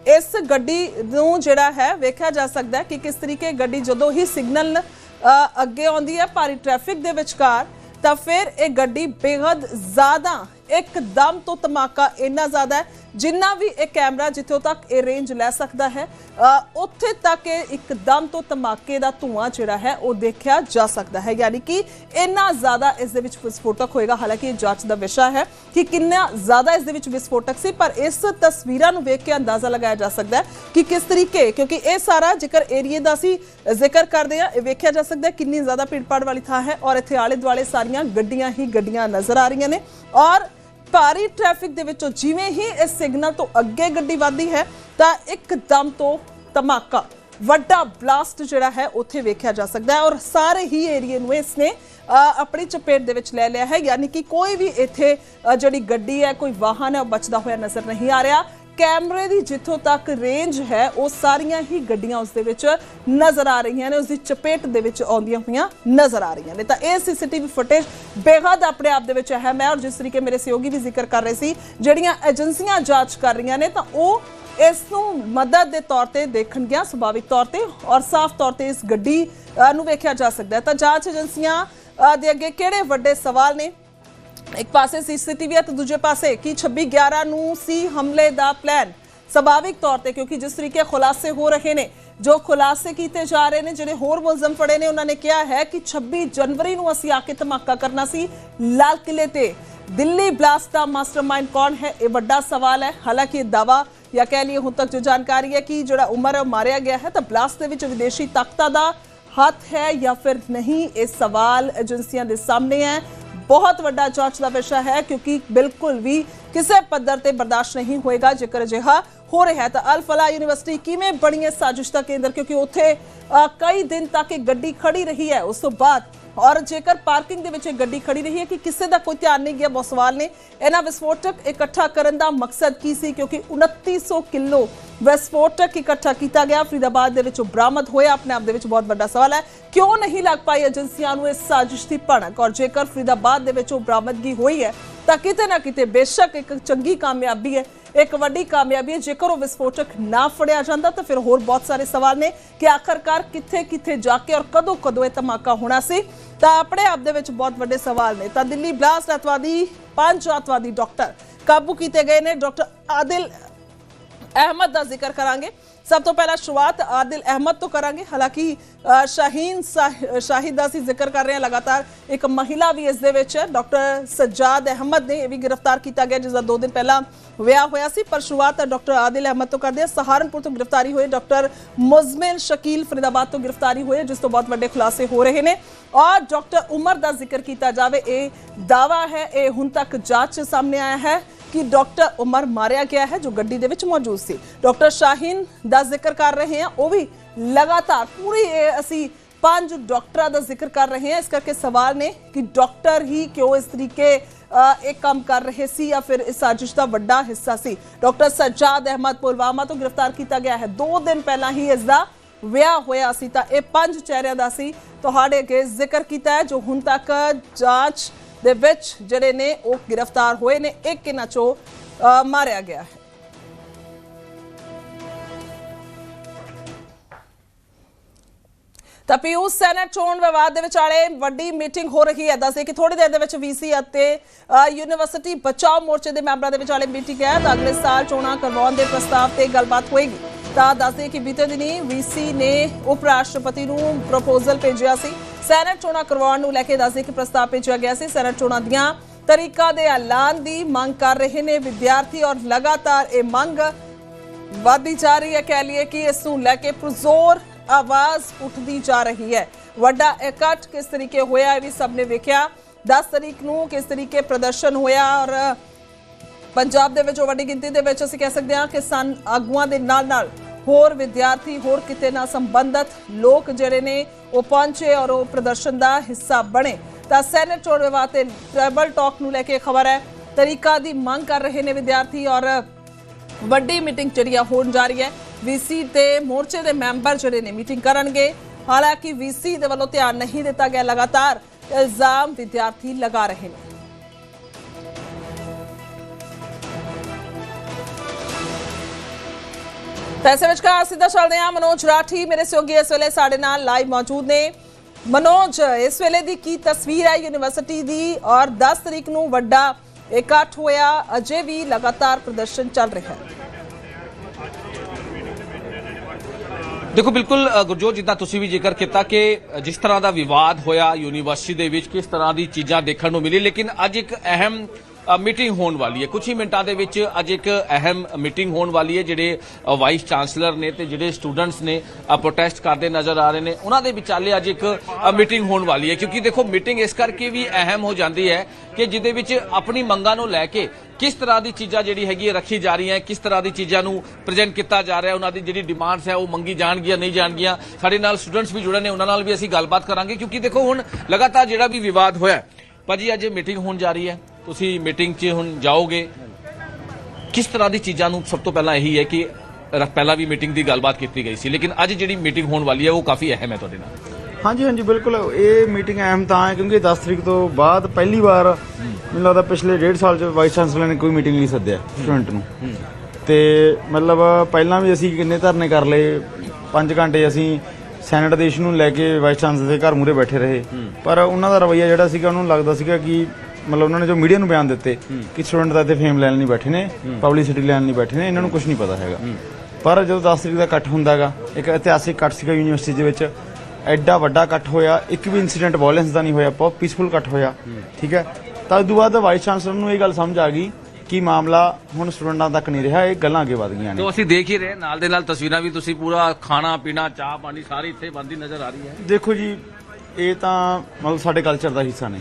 ਇਸ ਗੱਡੀ ਨੂੰ ਜਿਹੜਾ ਹੈ ਵੇਖਿਆ ਜਾ ਸਕਦਾ ਹੈ ਕਿ ਕਿਸ ਤਰੀਕੇ ਗੱਡੀ ਜਦੋਂ ਹੀ ਸਿਗਨਲ ਅੱਗੇ ਆਉਂਦੀ ਹੈ ਭਾਰੀ ਟ੍ਰੈਫਿਕ ਦੇ ਵਿਚਕਾਰ, ਤਾਂ ਫਿਰ ਇਹ ਗੱਡੀ ਬੇहद ਜ਼ਿਆਦਾ, ਇੱਕਦਮ ਤੋਂ ਧਮਾਕਾ ਇੰਨਾ ਜ਼ਿਆਦਾ ਹੈ ਜਿੰਨਾ ਵੀ ਇਹ ਕੈਮਰਾ ਜਿੱਥੋਂ ਤੱਕ ਇਹ ਰੇਂਜ ਲੈ ਸਕਦਾ ਹੈ ਉੱਥੇ ਤੱਕ ਇਹ ਇੱਕਦਮ ਤੋਂ ਧਮਾਕੇ ਦਾ ਧੂਆਂ ਜਿਹੜਾ ਹੈ, ਉਹ ਦੇਖਿਆ ਜਾ ਸਕਦਾ ਹੈ। ਯਾਨੀ ਕਿ ਇੰਨਾ ਜ਼ਿਆਦਾ ਇਸ ਦੇ ਵਿੱਚ ਵਿਸਫੋਟਕ ਹੋਏਗਾ। ਹਾਲਾਂਕਿ ਇਹ ਜਾਂਚ ਦਾ ਵਿਸ਼ਾ ਹੈ ਕਿ ਕਿੰਨਾ ਜ਼ਿਆਦਾ ਇਸ ਦੇ ਵਿੱਚ ਵਿਸਫੋਟਕ ਸੀ, ਪਰ ਇਸ ਤਸਵੀਰਾਂ ਨੂੰ ਵੇਖ ਕੇ ਅੰਦਾਜ਼ਾ ਲਗਾਇਆ ਜਾ ਸਕਦਾ ਹੈ ਕਿ ਕਿਸ ਤਰੀਕੇ, ਕਿਉਂਕਿ ਇਹ ਸਾਰਾ ਜ਼ਿਕਰ ਏਰੀਏ ਦਾ ਸੀ ਜ਼ਿਕਰ ਕਰਦੇ ਆ ਇਹ ਵੇਖਿਆ ਜਾ ਸਕਦਾ ਕਿੰਨੀ ਜ਼ਿਆਦਾ ਭੀੜਪਾੜ ਵਾਲੀ ਥਾਂ ਹੈ ਔਰ ਇੱਥੇ ਆਲੇ ਦੁਆਲੇ ਸਾਰੀਆਂ ਗੱਡੀਆਂ ਹੀ ਗੱਡੀਆਂ ਨਜ਼ਰ ਆ ਰਹੀਆਂ ਨੇ ਔਰ ਭਾਰੀ ਟ੍ਰੈਫਿਕ ਦੇ ਵਿੱਚੋਂ ਜਿਵੇਂ ਹੀ ਇਸ ਸਿਗਨਲ ਤੋਂ ਅੱਗੇ ਗੱਡੀ ਵੱਧਦੀ ਹੈ, ਤਾਂ ਇੱਕਦਮ ਤੋਂ ਧਮਾਕਾ, ਵੱਡਾ ਬਲਾਸਟ ਜਿਹੜਾ ਹੈ, ਉੱਥੇ ਵੇਖਿਆ ਜਾ ਸਕਦਾ ਹੈ ਔਰ ਸਾਰੇ ਹੀ ਏਰੀਏ ਨੂੰ ਇਸ ਨੇ ਆਪਣੀ ਚਪੇਟ ਦੇ ਵਿੱਚ ਲੈ ਲਿਆ ਹੈ। ਯਾਨੀ ਕਿ ਕੋਈ ਵੀ ਇੱਥੇ ਜਿਹੜੀ ਗੱਡੀ ਹੈ, ਕੋਈ ਵਾਹਨ ਹੈ, ਉਹ ਬਚਦਾ ਹੋਇਆ ਨਜ਼ਰ ਨਹੀਂ ਆ ਰਿਹਾ। ਕੈਮਰੇ ਦੀ ਜਿੱਥੋਂ ਤੱਕ ਰੇਂਜ ਹੈ, ਉਹ ਸਾਰੀਆਂ ਹੀ ਗੱਡੀਆਂ ਉਸ ਦੇ ਵਿੱਚ ਨਜ਼ਰ ਆ ਰਹੀਆਂ ਨੇ, ਉਸ ਦੀ ਚਪੇਟ ਦੇ ਵਿੱਚ ਆਉਂਦੀਆਂ ਹੋਈਆਂ ਨਜ਼ਰ ਆ ਰਹੀਆਂ ਨੇ। ਤਾਂ ਇਹ ਸੀਸੀਟੀਵੀ ਫੁਟੇਜ ਬੇਹੱਦ ਆਪਣੇ ਆਪ ਦੇ ਵਿੱਚ ਅਹਿਮ ਹੈ ਔਰ ਜਿਸ ਤਰੀਕੇ ਮੇਰੇ ਸਹਿਯੋਗੀ ਵੀ ਜ਼ਿਕਰ ਕਰ ਰਹੇ ਸੀ, ਜਿਹੜੀਆਂ ਏਜੰਸੀਆਂ ਜਾਂਚ ਕਰ ਰਹੀਆਂ ਨੇ, ਤਾਂ ਉਹ ਇਸ ਨੂੰ ਮਦਦ ਦੇ ਤੌਰ ਤੇ ਦੇਖਣਗੀਆਂ, ਸੁਭਾਵਿਕ ਤੌਰ ਤੇ ਔਰ ਸਾਫ਼ ਤੌਰ ਤੇ ਇਸ ਗੱਡੀ ਨੂੰ ਵੇਖਿਆ ਜਾ ਸਕਦਾ ਹੈ। ਤਾਂ ਜਾਂਚ ਏਜੰਸੀਆਂ ਦੇ ਅੱਗੇ ਕਿਹੜੇ ਵੱਡੇ ਸਵਾਲ ਨੇ? ਇੱਕ ਪਾਸੇ ਸੀਸੀਟੀਵੀ ਹੈ ਤੇ ਦੂਜੇ ਪਾਸੇ ਕਿ 26 11 ਨੂੰ ਸੀ ਹਮਲੇ ਦਾ ਪਲਾਨ? ਸੁਭਾਵਿਕ ਤੌਰ ਤੇ ਕਿਉਂਕਿ ਜਿਸ ਤਰੀਕੇ ਖੁਲਾਸੇ ਹੋ ਰਹੇ ਨੇ, ਜੋ ਖੁਲਾਸੇ ਕੀਤੇ ਜਾ ਰਹੇ ਨੇ, ਜਿਹੜੇ ਹੋਰ ਮੁਲਜ਼ਮ ਫੜੇ ਨੇ, ਉਹਨਾਂ ਨੇ ਕਿਹਾ ਹੈ ਕਿ 26 ਜਨਵਰੀ ਨੂੰ ਅਸੀਂ ਆ ਕੇ ਧਮਾਕਾ ਕਰਨਾ ਸੀ ਲਾਲ ਕਿਲੇ ਤੇ। ਦਿੱਲੀ ਬਲਾਸਟ ਦਾ ਮਾਸਟਰਮਾਈਂਡ ਕੌਣ ਹੈ? ਇਹ ਵੱਡਾ ਸਵਾਲ ਹੈ। ਹਾਲਾਂਕਿ ਇਹ ਦਾਵਾ ਜਾਂ ਕਹਿ ਲਈਏ ਹੁਣ ਤੱਕ ਜੋ ਜਾਣਕਾਰੀ ਹੈ ਕਿ ਜਿਹੜਾ ਉਮਰ ਹੈ ਉਹ ਮਾਰਿਆ ਗਿਆ ਹੈ, ਤਾਂ ਬਲਾਸਟ ਦੇ ਵਿੱਚ ਵਿਦੇਸ਼ੀ ਤਾਕਤਾਂ ਦਾ ਹੱਥ ਹੈ ਜਾਂ ਫਿਰ ਨਹੀਂ, ਇਹ ਸਵਾਲ ਏਜੰਸੀਆਂ ਦੇ ਸਾਹਮਣੇ ਹੈ। ਬਹੁਤ ਵੱਡਾ ਜਾਂਚ ਦਾ ਵਿਸ਼ਾ ਹੈ ਕਿਉਂਕਿ ਬਿਲਕੁਲ ਵੀ ਕਿਸੇ ਪੱਧਰ ਤੇ ਬਰਦਾਸ਼ਤ ਨਹੀਂ ਹੋਏਗਾ ਜੇਕਰ ਅਜਿਹਾ ਹੋ ਰਿਹਾ ਹੈ ਤਾਂ ਅਲ ਫਲਾ ਯੂਨੀਵਰਸਿਟੀ ਕਿਵੇਂ ਬਣੀ ਹੈ ਸਾਜ਼ਿਸ਼ ਦਾ ਕੇਂਦਰ ਕਿਉਂਕਿ ਉੱਥੇ ਅ, ਕਈ ਦਿਨ ਤੱਕ ਇਹ ਗੱਡੀ ਖੜੀ ਰਹੀ ਹੈ ਉਸ ਤੋਂ ਬਾਅਦ ਔਰ ਜੇਕਰ ਪਾਰਕਿੰਗ ਦੇ ਵਿੱਚ ਇਹ ਗੱਡੀ ਖੜੀ ਰਹੀ ਹੈ ਕਿ ਕਿਸੇ ਦਾ ਕੋਈ ਧਿਆਨ ਨਹੀਂ ਗਿਆ ਬਹੁਤ ਸਵਾਲ ਨੇ ਇਹਨਾਂ ਵਿਸਫੋਟਕ ਇਕੱਠਾ ਕਰਨ ਦਾ ਮਕਸਦ ਕੀ ਸੀ ਕਿਉਂਕਿ 2900 ਕਿਲੋ ਵਿਸਫੋਟਕ ਇਕੱਠਾ ਕੀਤਾ ਗਿਆ ਫਰੀਦਾਬਾਦ ਦੇ ਵਿੱਚੋਂ ਬਰਾਮਦ ਹੋਇਆ ਆਪਣੇ ਆਪ ਦੇ ਵਿੱਚ ਬਹੁਤ ਵੱਡਾ ਸਵਾਲ ਹੈ ਕਿਉਂ ਨਹੀਂ ਲੱਗ ਪਾਈ ਏਜੰਸੀਆਂ ਨੂੰ ਇਸ ਸਾਜ਼ਿਸ਼ ਦੀ ਭਣਕ ਔਰ ਜੇਕਰ ਫਰੀਦਾਬਾਦ ਦੇ ਵਿੱਚੋਂ ਬਰਾਮਦਗੀ ਹੋਈ ਹੈ ਤਾਂ ਕਿਤੇ ਨਾ ਕਿਤੇ ਬੇਸ਼ੱਕ ਇੱਕ ਚੰਗੀ ਕਾਮਯਾਬੀ ਹੈ ਇੱਕ ਵੱਡੀ ਕਾਮਯਾਬੀ ਹੈ। ਜੇਕਰ ਉਹ ਵਿਸਫੋਟਕ ਨਾ ਫੜਿਆ ਜਾਂਦਾ ਤਾਂ ਫਿਰ ਹੋਰ ਬਹੁਤ ਸਾਰੇ ਸਵਾਲ ਨੇ ਕਿ ਆਖਰਕਾਰ ਕਿੱਥੇ ਕਿੱਥੇ ਜਾ ਕੇ ਔਰ ਕਦੋਂ ਕਦੋਂ ਇਹ ਧਮਾਕਾ ਹੋਣਾ ਸੀ। ਤਾਂ ਆਪਣੇ ਆਪ ਦੇ ਵਿੱਚ ਬਹੁਤ ਵੱਡੇ ਸਵਾਲ ਨੇ। ਤਾਂ ਦਿੱਲੀ ਬਲਾਸਟ ਅਤਵਾਦੀ, ਪੰਜ ਅਤਵਾਦੀ ਡਾਕਟਰ ਕਾਬੂ ਕੀਤੇ ਗਏ ਨੇ। ਡਾਕਟਰ ਆਦਿਲ ਅਹਿਮਦ ਦਾ ਜ਼ਿਕਰ ਕਰਾਂਗੇ। ਸਭ ਤੋਂ ਪਹਿਲਾਂ ਸ਼ੁਰੂਆਤ ਆਦਿਲ ਅਹਿਮਦ ਤੋਂ ਕਰਾਂਗੇ। ਹਾਲਾਂਕਿ ਸ਼ਾਹੀਨ ਸਾਹ- ਸ਼ਾਹਿਦ ਦਾ ਅਸੀਂ ਜ਼ਿਕਰ ਕਰ ਰਹੇ ਹਾਂ ਲਗਾਤਾਰ। ਇੱਕ ਮਹਿਲਾ ਵੀ ਇਸ ਦੇ ਵਿੱਚ ਹੈ। ਡਾਕਟਰ ਸੱਜਾਦ ਅਹਿਮਦ ਨੇ ਇਹ ਵੀ ਗ੍ਰਿਫਤਾਰ ਕੀਤਾ ਗਿਆ, ਜਿਸ ਦਾ 2 ਦਿਨ ਪਹਿਲਾਂ ਵਿਆਹ ਹੋਇਆ ਸੀ। ਪਰ ਸ਼ੁਰੂਆਤ ਡਾਕਟਰ ਆਦਿਲ ਅਹਿਮਦ ਤੋਂ ਕਰਦੇ ਹਾਂ। ਸਹਾਰਨਪੁਰ ਤੋਂ ਗ੍ਰਿਫਤਾਰੀ ਹੋਏ ਡਾਕਟਰ ਮੁਜ਼ਮਿਲ ਸ਼ਕੀਲ ਫਰੀਦਾਬਾਦ ਤੋਂ ਗ੍ਰਿਫਤਾਰੀ ਹੋਏ, ਜਿਸ ਤੋਂ ਬਹੁਤ ਵੱਡੇ ਖੁਲਾਸੇ ਹੋ ਰਹੇ ਨੇ। ਔਰ ਡਾਕਟਰ ਉਮਰ ਦਾ ਜ਼ਿਕਰ ਕੀਤਾ ਜਾਵੇ, ਇਹ ਦਾਵਾ ਹੈ, ਇਹ ਹੁਣ ਤੱਕ ਜਾਂਚ 'ਚ ਸਾਹਮਣੇ ਆਇਆ ਹੈ। ਕਿ ਡਾਕਟਰ ਉਮਰ ਮਾਰਿਆ ਗਿਆ ਹੈ, ਜੋ ਗੱਡੀ ਦੇ ਵਿੱਚ ਮੌਜੂਦ ਸੀ। ਡਾਕਟਰ ਸ਼ਾਹੀਨ ਦਾ ਜ਼ਿਕਰ ਕਰ ਰਹੇ ਹਾਂ। ਉਹ ਵੀ ਲਗਾਤਾਰ ਪੂਰੀ ਅਸੀਂ ਪੰਜ ਡਾਕਟਰਾਂ ਦਾ ਜ਼ਿਕਰ ਕਰ ਰਹੇ ਹਾਂ। ਇਸ ਕਰਕੇ ਸਵਾਲ ਨੇ ਕਿ ਡਾਕਟਰ ਹੀ ਕਿਉਂ ਇਸ ਤਰੀਕੇ ਇਹ ਕੰਮ ਕਰ ਰਹੇ ਸੀ ਜਾਂ ਫਿਰ ਇਸ ਸਾਜ਼ਿਸ਼ ਦਾ ਵੱਡਾ ਹਿੱਸਾ ਸੀ? ਡਾਕਟਰ ਸਜਾਦ ਅਹਿਮਦ ਪੁਲਵਾਮਾ ਤੋਂ ਗ੍ਰਿਫਤਾਰ ਕੀਤਾ ਗਿਆ ਹੈ। 2 ਦਿਨ ਪਹਿਲਾਂ ਹੀ ਇਸ ਦਾ ਵਿਆਹ ਹੋਇਆ ਸੀ ਤਾਂ ਇਹ ਪੰਜ ਚਿਹਰਿਆਂ ਦਾ ਸੀ ਤੁਹਾਡੇ ਅੱਗੇ ਜ਼ਿਕਰ ਕੀਤਾ ਹੈ, ਜੋ ਹੁਣ ਤੱਕ ਜਾਂਚ ਦੇ ਵਿੱਚ ਜਿਹੜੇ ਨੇ ਉਹ ਗ੍ਰਿਫਤਾਰ ਹੋਏ ਨੇ ਇੱਕ ਇਹਨਾਂ ਚੋਂ ਮਾਰਿਆ ਗਿਆ ਹੈ। ਤਾਂ ਪਿਊਸ਼ ਸੈਨੇਟ ਚੋਣ ਵਿਵਾਦ ਦੇ ਵਿਚਾਲੇ ਵੱਡੀ ਮੀਟਿੰਗ ਹੋ ਰਹੀ ਹੈ। ਦੱਸੇ ਕਿ ਥੋੜੀ ਦੇਰ ਦੇ ਵਿੱਚ ਵੀਸੀ ਅਤੇ ਅ, ਯੂਨੀਵਰਸਿਟੀ ਬਚਾਓ ਮੋਰਚੇ ਦੇ ਮੈਂਬਰਾਂ ਦੇ ਵਿਚਾਲੇ ਮੀਟਿੰਗ ਹੈ। ਤਾਂ ਅਗਲੇ ਸਾਲ ਚੋਣਾਂ ਕਰਵਾਉਣ ਦੇ ਪ੍ਰਸਤਾਵ ਤੇ ਗੱਲਬਾਤ ਹੋਏਗੀ। ਤਾਂ ਦੱਸਦੇ ਕਿ ਬੀਤੇ ਦਿਨੀ ਵੀਸੀ ਨੇ ਉਪ ਰਾਸ਼ਟਰਪਤੀ ਨੂੰ ਪ੍ਰਪੋਜ਼ਲ ਭੇਜਿਆ ਸੀ। ਸੈਨੇਟ ਚੋਣਾਂ ਕਰਵਾਉਣ ਨੂੰ ਲੈ ਕੇ ਦੱਸਦੇ ਕਿ ਪ੍ਰਸਤਾਵ ਭੇਜਿਆ ਗਿਆ ਸੀ। ਸੈਨੇਟ ਚੋਣਾਂ ਦੀਆਂ ਤਰੀਕਾ ਦੇ ਐਲਾਨ ਦੀ ਮੰਗ ਕਰ ਰਹੇ ਨੇ ਵਿਦਿਆਰਥੀ ਔਰ ਲਗਾਤਾਰ ਇਹ ਮੰਗ ਵਧਦੀ ਜਾ ਰਹੀ ਹੈ। ਕਹਿ ਲਈਏ ਕਿ ਇਸ ਨੂੰ ਲੈ ਕੇ ਪੁਰਜ਼ੋਰ ਆਵਾਜ਼ ਉੱਠਦੀ ਜਾ ਰਹੀ ਹੈ। ਵੱਡਾ ਇਕੱਠ ਕਿਸ ਤਰੀਕੇ ਹੋਇਆ ਇਹ ਵੀ ਸਭ ਨੇ ਵੇਖਿਆ। 10 ਤਰੀਕ ਨੂੰ ਕਿਸ ਤਰੀਕੇ ਪ੍ਰਦਰਸ਼ਨ ਹੋਇਆ ਔਰ ਪੰਜਾਬ ਦੇ ਵਿੱਚ ਵੱਡੀ ਗਿਣਤੀ ਦੇ ਵਿੱਚ ਅਸੀਂ ਕਹਿ ਸਕਦੇ ਹਾਂ ਕਿ ਸਨ ਆਗੂਆਂ ਦੇ ਨਾਲ ਨਾਲ ਹੋਰ ਵਿਦਿਆਰਥੀ, ਹੋਰ ਕਿਤੇ ਨਾਲ ਸੰਬੰਧਤ ਲੋਕ ਜਿਹੜੇ ਨੇ, ਉਹ ਪਹੁੰਚੇ ਔਰ ਉਹ ਪ੍ਰਦਰਸ਼ਨ ਦਾ ਹਿੱਸਾ ਬਣੇ। ਤਾਂ ਸੈਨੇਟ ਚੋਣ ਵਿਵਾਦ ਤੇ ਟ੍ਰੈਬਲ ਟਾਕ ਨੂੰ ਲੈ ਕੇ ਖਬਰ ਹੈ, ਤਰੀਕਾ ਦੀ ਮੰਗ ਕਰ ਰਹੇ ਨੇ ਵਿਦਿਆਰਥੀ ਔਰ ਵੱਡੀ ਮੀਟਿੰਗ ਜਿਹੜੀ ਆ ਹੋਣ ਜਾ ਰਹੀ ਹੈ। ਵੀਸੀ ਤੇ ਮੋਰਚੇ ਦੇ ਮੈਂਬਰ ਜਿਹੜੇ ਨੇ ਮੀਟਿੰਗ ਕਰਨਗੇ। ਹਾਲਾਂਕਿ ਵੀਸੀ ਦੇ ਵੱਲੋਂ ਧਿਆਨ ਨਹੀਂ ਦਿੱਤਾ ਗਿਆ, ਲਗਾਤਾਰ ਇਲਜ਼ਾਮ ਵਿਦਿਆਰਥੀ ਲਗਾ ਰਹੇ ਨੇ। ਪੈਸੇ ਵਿੱਚ ਕਾ ਸਿੱਧਾ ਚੱਲਦੇ ਹਾਂ ਮਨੋਜ ਰਾਠੀ। ਮੇਰੇ ਸਹਿਯੋਗੀ ਇਸ ਵੇਲੇ ਸਾਡੇ ਨਾਲ ਲਾਈਵ ਮੌਜੂਦ ਨੇ। ਮਨੋਜ ਇਸ ਵੇਲੇ ਦੀ ਕੀ ਤਸਵੀਰ ਹੈ ਯੂਨੀਵਰਸਿਟੀ ਦੀ? ਔਰ 10 ਤਰੀਕ ਨੂੰ ਵੱਡਾ ਇਕੱਠ ਹੋਇਆ। ਅਜੇ ਵੀ ਲਗਾਤਾਰ ਪ੍ਰਦਰਸ਼ਨ ਚੱਲ ਰਿਹਾ ਹੈ। ਦੇਖੋ ਬਿਲਕੁਲ ਅ, ਗੁਰਜੋਤ ਜਿੱਦਾਂ ਤੁਸੀਂ ਵੀ ਜ਼ਿਕਰ ਕੀਤਾ ਕਿ ਜਿਸ ਤਰ੍ਹਾਂ ਦਾ ਵਿਵਾਦ ਹੋਇਆ ਯੂਨੀਵਰਸਿਟੀ ਦੇ ਵਿੱਚ ਕਿਸ ਤਰ੍ਹਾਂ ਦੀ ਚੀਜ਼ਾਂ ਦੇਖਣ ਨੂੰ ਮਿਲੀ। ਲੇਕਿਨ ਅੱਜ ਇੱਕ ਅਹਿਮ ਮੀਟਿੰਗ ਹੋਣ ਵਾਲੀ ਹੈ। ਕੁਝ ਹੀ ਮਿੰਟਾਂ ਦੇ ਵਿੱਚ ਅੱਜ ਇੱਕ ਅਹਿਮ ਮੀਟਿੰਗ ਹੋਣ ਵਾਲੀ ਹੈ, ਜਿਹੜੇ ਵਾਈਸ ਚਾਂਸਲਰ ਨੇ ਤੇ ਜਿਹੜੇ ਸਟੂਡੈਂਟਸ ਨੇ ਪ੍ਰੋਟੈਸਟ ਕਰਦੇ ਨਜ਼ਰ ਆ ਰਹੇ ਨੇ। ਉਹਨਾਂ ਦੇ ਵਿਚਾਲੇ ਅੱਜ ਇੱਕ ਮੀਟਿੰਗ ਹੋਣ ਵਾਲੀ ਹੈ। ਕਿਉਂਕਿ ਦੇਖੋ ਮੀਟਿੰਗ ਇਸ ਕਰਕੇ ਵੀ ਅਹਿਮ ਹੋ ਜਾਂਦੀ ਹੈ ਕਿ ਜਿਹਦੇ ਵਿੱਚ ਆਪਣੀ ਮੰਗਾਂ ਨੂੰ ਲੈ ਕੇ ਕਿਸ ਤਰ੍ਹਾਂ ਦੀ ਚੀਜ਼ਾਂ ਜਿਹੜੀ ਹੈਗੀ ਹੈ ਰੱਖੀ ਜਾ ਰਹੀਆਂ, ਕਿਸ ਤਰ੍ਹਾਂ ਦੀ ਚੀਜ਼ਾਂ ਨੂੰ ਪ੍ਰੈਜ਼ੈਂਟ ਕੀਤਾ ਜਾ ਰਿਹਾ, ਉਹਨਾਂ ਦੀ ਜਿਹੜੀ ਡਿਮਾਂਡਸ ਹੈ, ਉਹ ਮੰਗੀ ਜਾਣਗੀਆਂ, ਨਹੀਂ ਜਾਣਗੀਆਂ। ਸਾਡੇ ਨਾਲ ਸਟੂਡੈਂਟਸ ਵੀ ਜੁੜੇ ਨੇ, ਉਹਨਾਂ ਨਾਲ ਵੀ ਅਸੀਂ ਗੱਲਬਾਤ ਕਰਾਂਗੇ। ਕਿਉਂਕਿ ਦੇਖੋ, ਹੁਣ ਲਗਾਤਾਰ ਜਿਹੜਾ ਵੀ ਵਿਵਾਦ ਹੋਇਆ ਭਾਜੀ ਅੱਜ ਮੀਟਿੰਗ ਹੋਣ ਜਾ ਰਹੀ ਹੈ। ਤੁਸੀਂ ਮੀਟਿੰਗ 'ਚ ਹੁਣ ਜਾਓਗੇ। ਕਿਸ ਤਰ੍ਹਾਂ ਦੀ ਚੀਜ਼ਾਂ ਨੂੰ ਸਭ ਤੋਂ ਪਹਿਲਾਂ ਇਹੀ ਹੈ ਕਿ ਪਹਿਲਾਂ ਵੀ ਮੀਟਿੰਗ ਦੀ ਗੱਲਬਾਤ ਕੀਤੀ ਗਈ ਸੀ ਲੇਕਿਨ ਅੱਜ ਜਿਹੜੀ ਮੀਟਿੰਗ ਹੋਣ ਵਾਲੀ ਹੈ ਉਹ ਕਾਫੀ ਅਹਿਮ ਹੈ ਤੁਹਾਡੇ ਨਾਲ। ਹਾਂਜੀ ਹਾਂਜੀ ਬਿਲਕੁਲ। ਇਹ ਮੀਟਿੰਗ ਅਹਿਮ ਤਾਂ ਹੈ ਕਿਉਂਕਿ 10 ਤਰੀਕ ਤੋਂ ਬਾਅਦ ਪਹਿਲੀ ਵਾਰ ਮੈਨੂੰ ਲੱਗਦਾ ਪਿਛਲੇ ਡੇਢ ਸਾਲ ਚ ਵਾਈਸ ਚਾਂਸਲਰ ਨੇ ਕੋਈ ਮੀਟਿੰਗ ਨਹੀਂ ਸੱਦਿਆ ਸਟੂਡੈਂਟ ਨੂੰ। ਤੇ ਮਤਲਬ ਪਹਿਲਾਂ ਵੀ ਅਸੀਂ ਕਿੰਨੇ ਧਰਨੇ ਕਰ ਲਏ 5 ਘੰਟੇ ਅਸੀਂ ਸੈਨੇਟ ਦੇ ਇਸ਼ੂ ਨੂੰ ਲੈ ਕੇ ਵਾਈਸ ਚਾਂਸਲਰ ਦੇ ਘਰ ਮੂਰੇ ਬੈਠੇ ਰਹੇ। ਪਰ ਉਹਨਾਂ ਦਾ ਰਵੱਈਆ ਜਿਹੜਾ ਸੀਗਾ ਉਹਨੂੰ ਲੱਗਦਾ ਸੀਗਾ ਕਿ ਮਤਲਬ ਉਹਨਾਂ ਨੇ ਜੋ ਮੀਡੀਆ ਨੂੰ ਬਿਆਨ ਦਿੱਤੇ ਕਿ ਸਟੂਡੈਂਟ ਦਾ ਇੱਥੇ ਫੇਮ ਲੈਣ ਨਹੀਂ ਬੈਠੇ ਨੇ ਪਬਲਿਸਿਟੀ ਲੈਣ ਨਹੀਂ ਬੈਠੇ ਨੇ ਇਹਨਾਂ ਨੂੰ ਕੁਝ ਨਹੀਂ ਪਤਾ ਹੈਗਾ। ਪਰ ਜਦੋਂ 10 ਤਰੀਕ ਦਾ ਇਕੱਠ ਹੁੰਦਾਗਾ ਇੱਕ ਇਤਿਹਾਸਿਕ ਇਕੱਠ ਸੀਗਾ ਯੂਨੀਵਰਸਿਟੀ ਦੇ ਵਿੱਚ ਐਡਾ ਵੱਡਾ ਇਕੱਠ ਹੋਇਆ ਇੱਕ ਵੀ ਇਨਸੀਡੈਂਟ ਵਾਇਲੈਂਸ ਦਾ ਨਹੀਂ ਹੋਇਆ ਬਹੁਤ ਪੀਸਫੁਲ ਇਕੱਠ ਹੋਇਆ ਠੀਕ ਹੈ। ਤਾਂ ਉਸ ਤੋਂ ਬਾਅਦ ਵਾਈਸ ਚਾਂਸਲਰ ਨੂੰ ਇਹ ਗੱਲ ਸਮਝ ਆ ਗਈ ਕਿ ਮਾਮਲਾ ਹੁਣ ਸਟੂਡੈਂਟਾਂ ਤੱਕ ਨਹੀਂ ਰਿਹਾ ਇਹ ਗੱਲਾਂ ਅੱਗੇ ਵਧ ਗਈਆਂ ਨੇ। ਤੋ ਅਸੀਂ ਦੇਖ ਹੀ ਰਹੇ ਨਾਲ ਦੇ ਨਾਲ ਤਸਵੀਰਾਂ ਵੀ ਤੁਸੀਂ ਪੂਰਾ ਖਾਣਾ ਪੀਣਾ ਚਾਹ ਪਾਣੀ ਸਾਰੀ ਇੱਥੇ ਬੰਦੀ ਨਜ਼ਰ ਆ ਰਹੀ ਹੈ। ਦੇਖੋ ਜੀ ਇਹ ਤਾਂ ਮਤਲਬ ਸਾਡੇ ਕਲਚਰ ਦਾ ਹਿੱਸਾ ਨੇ।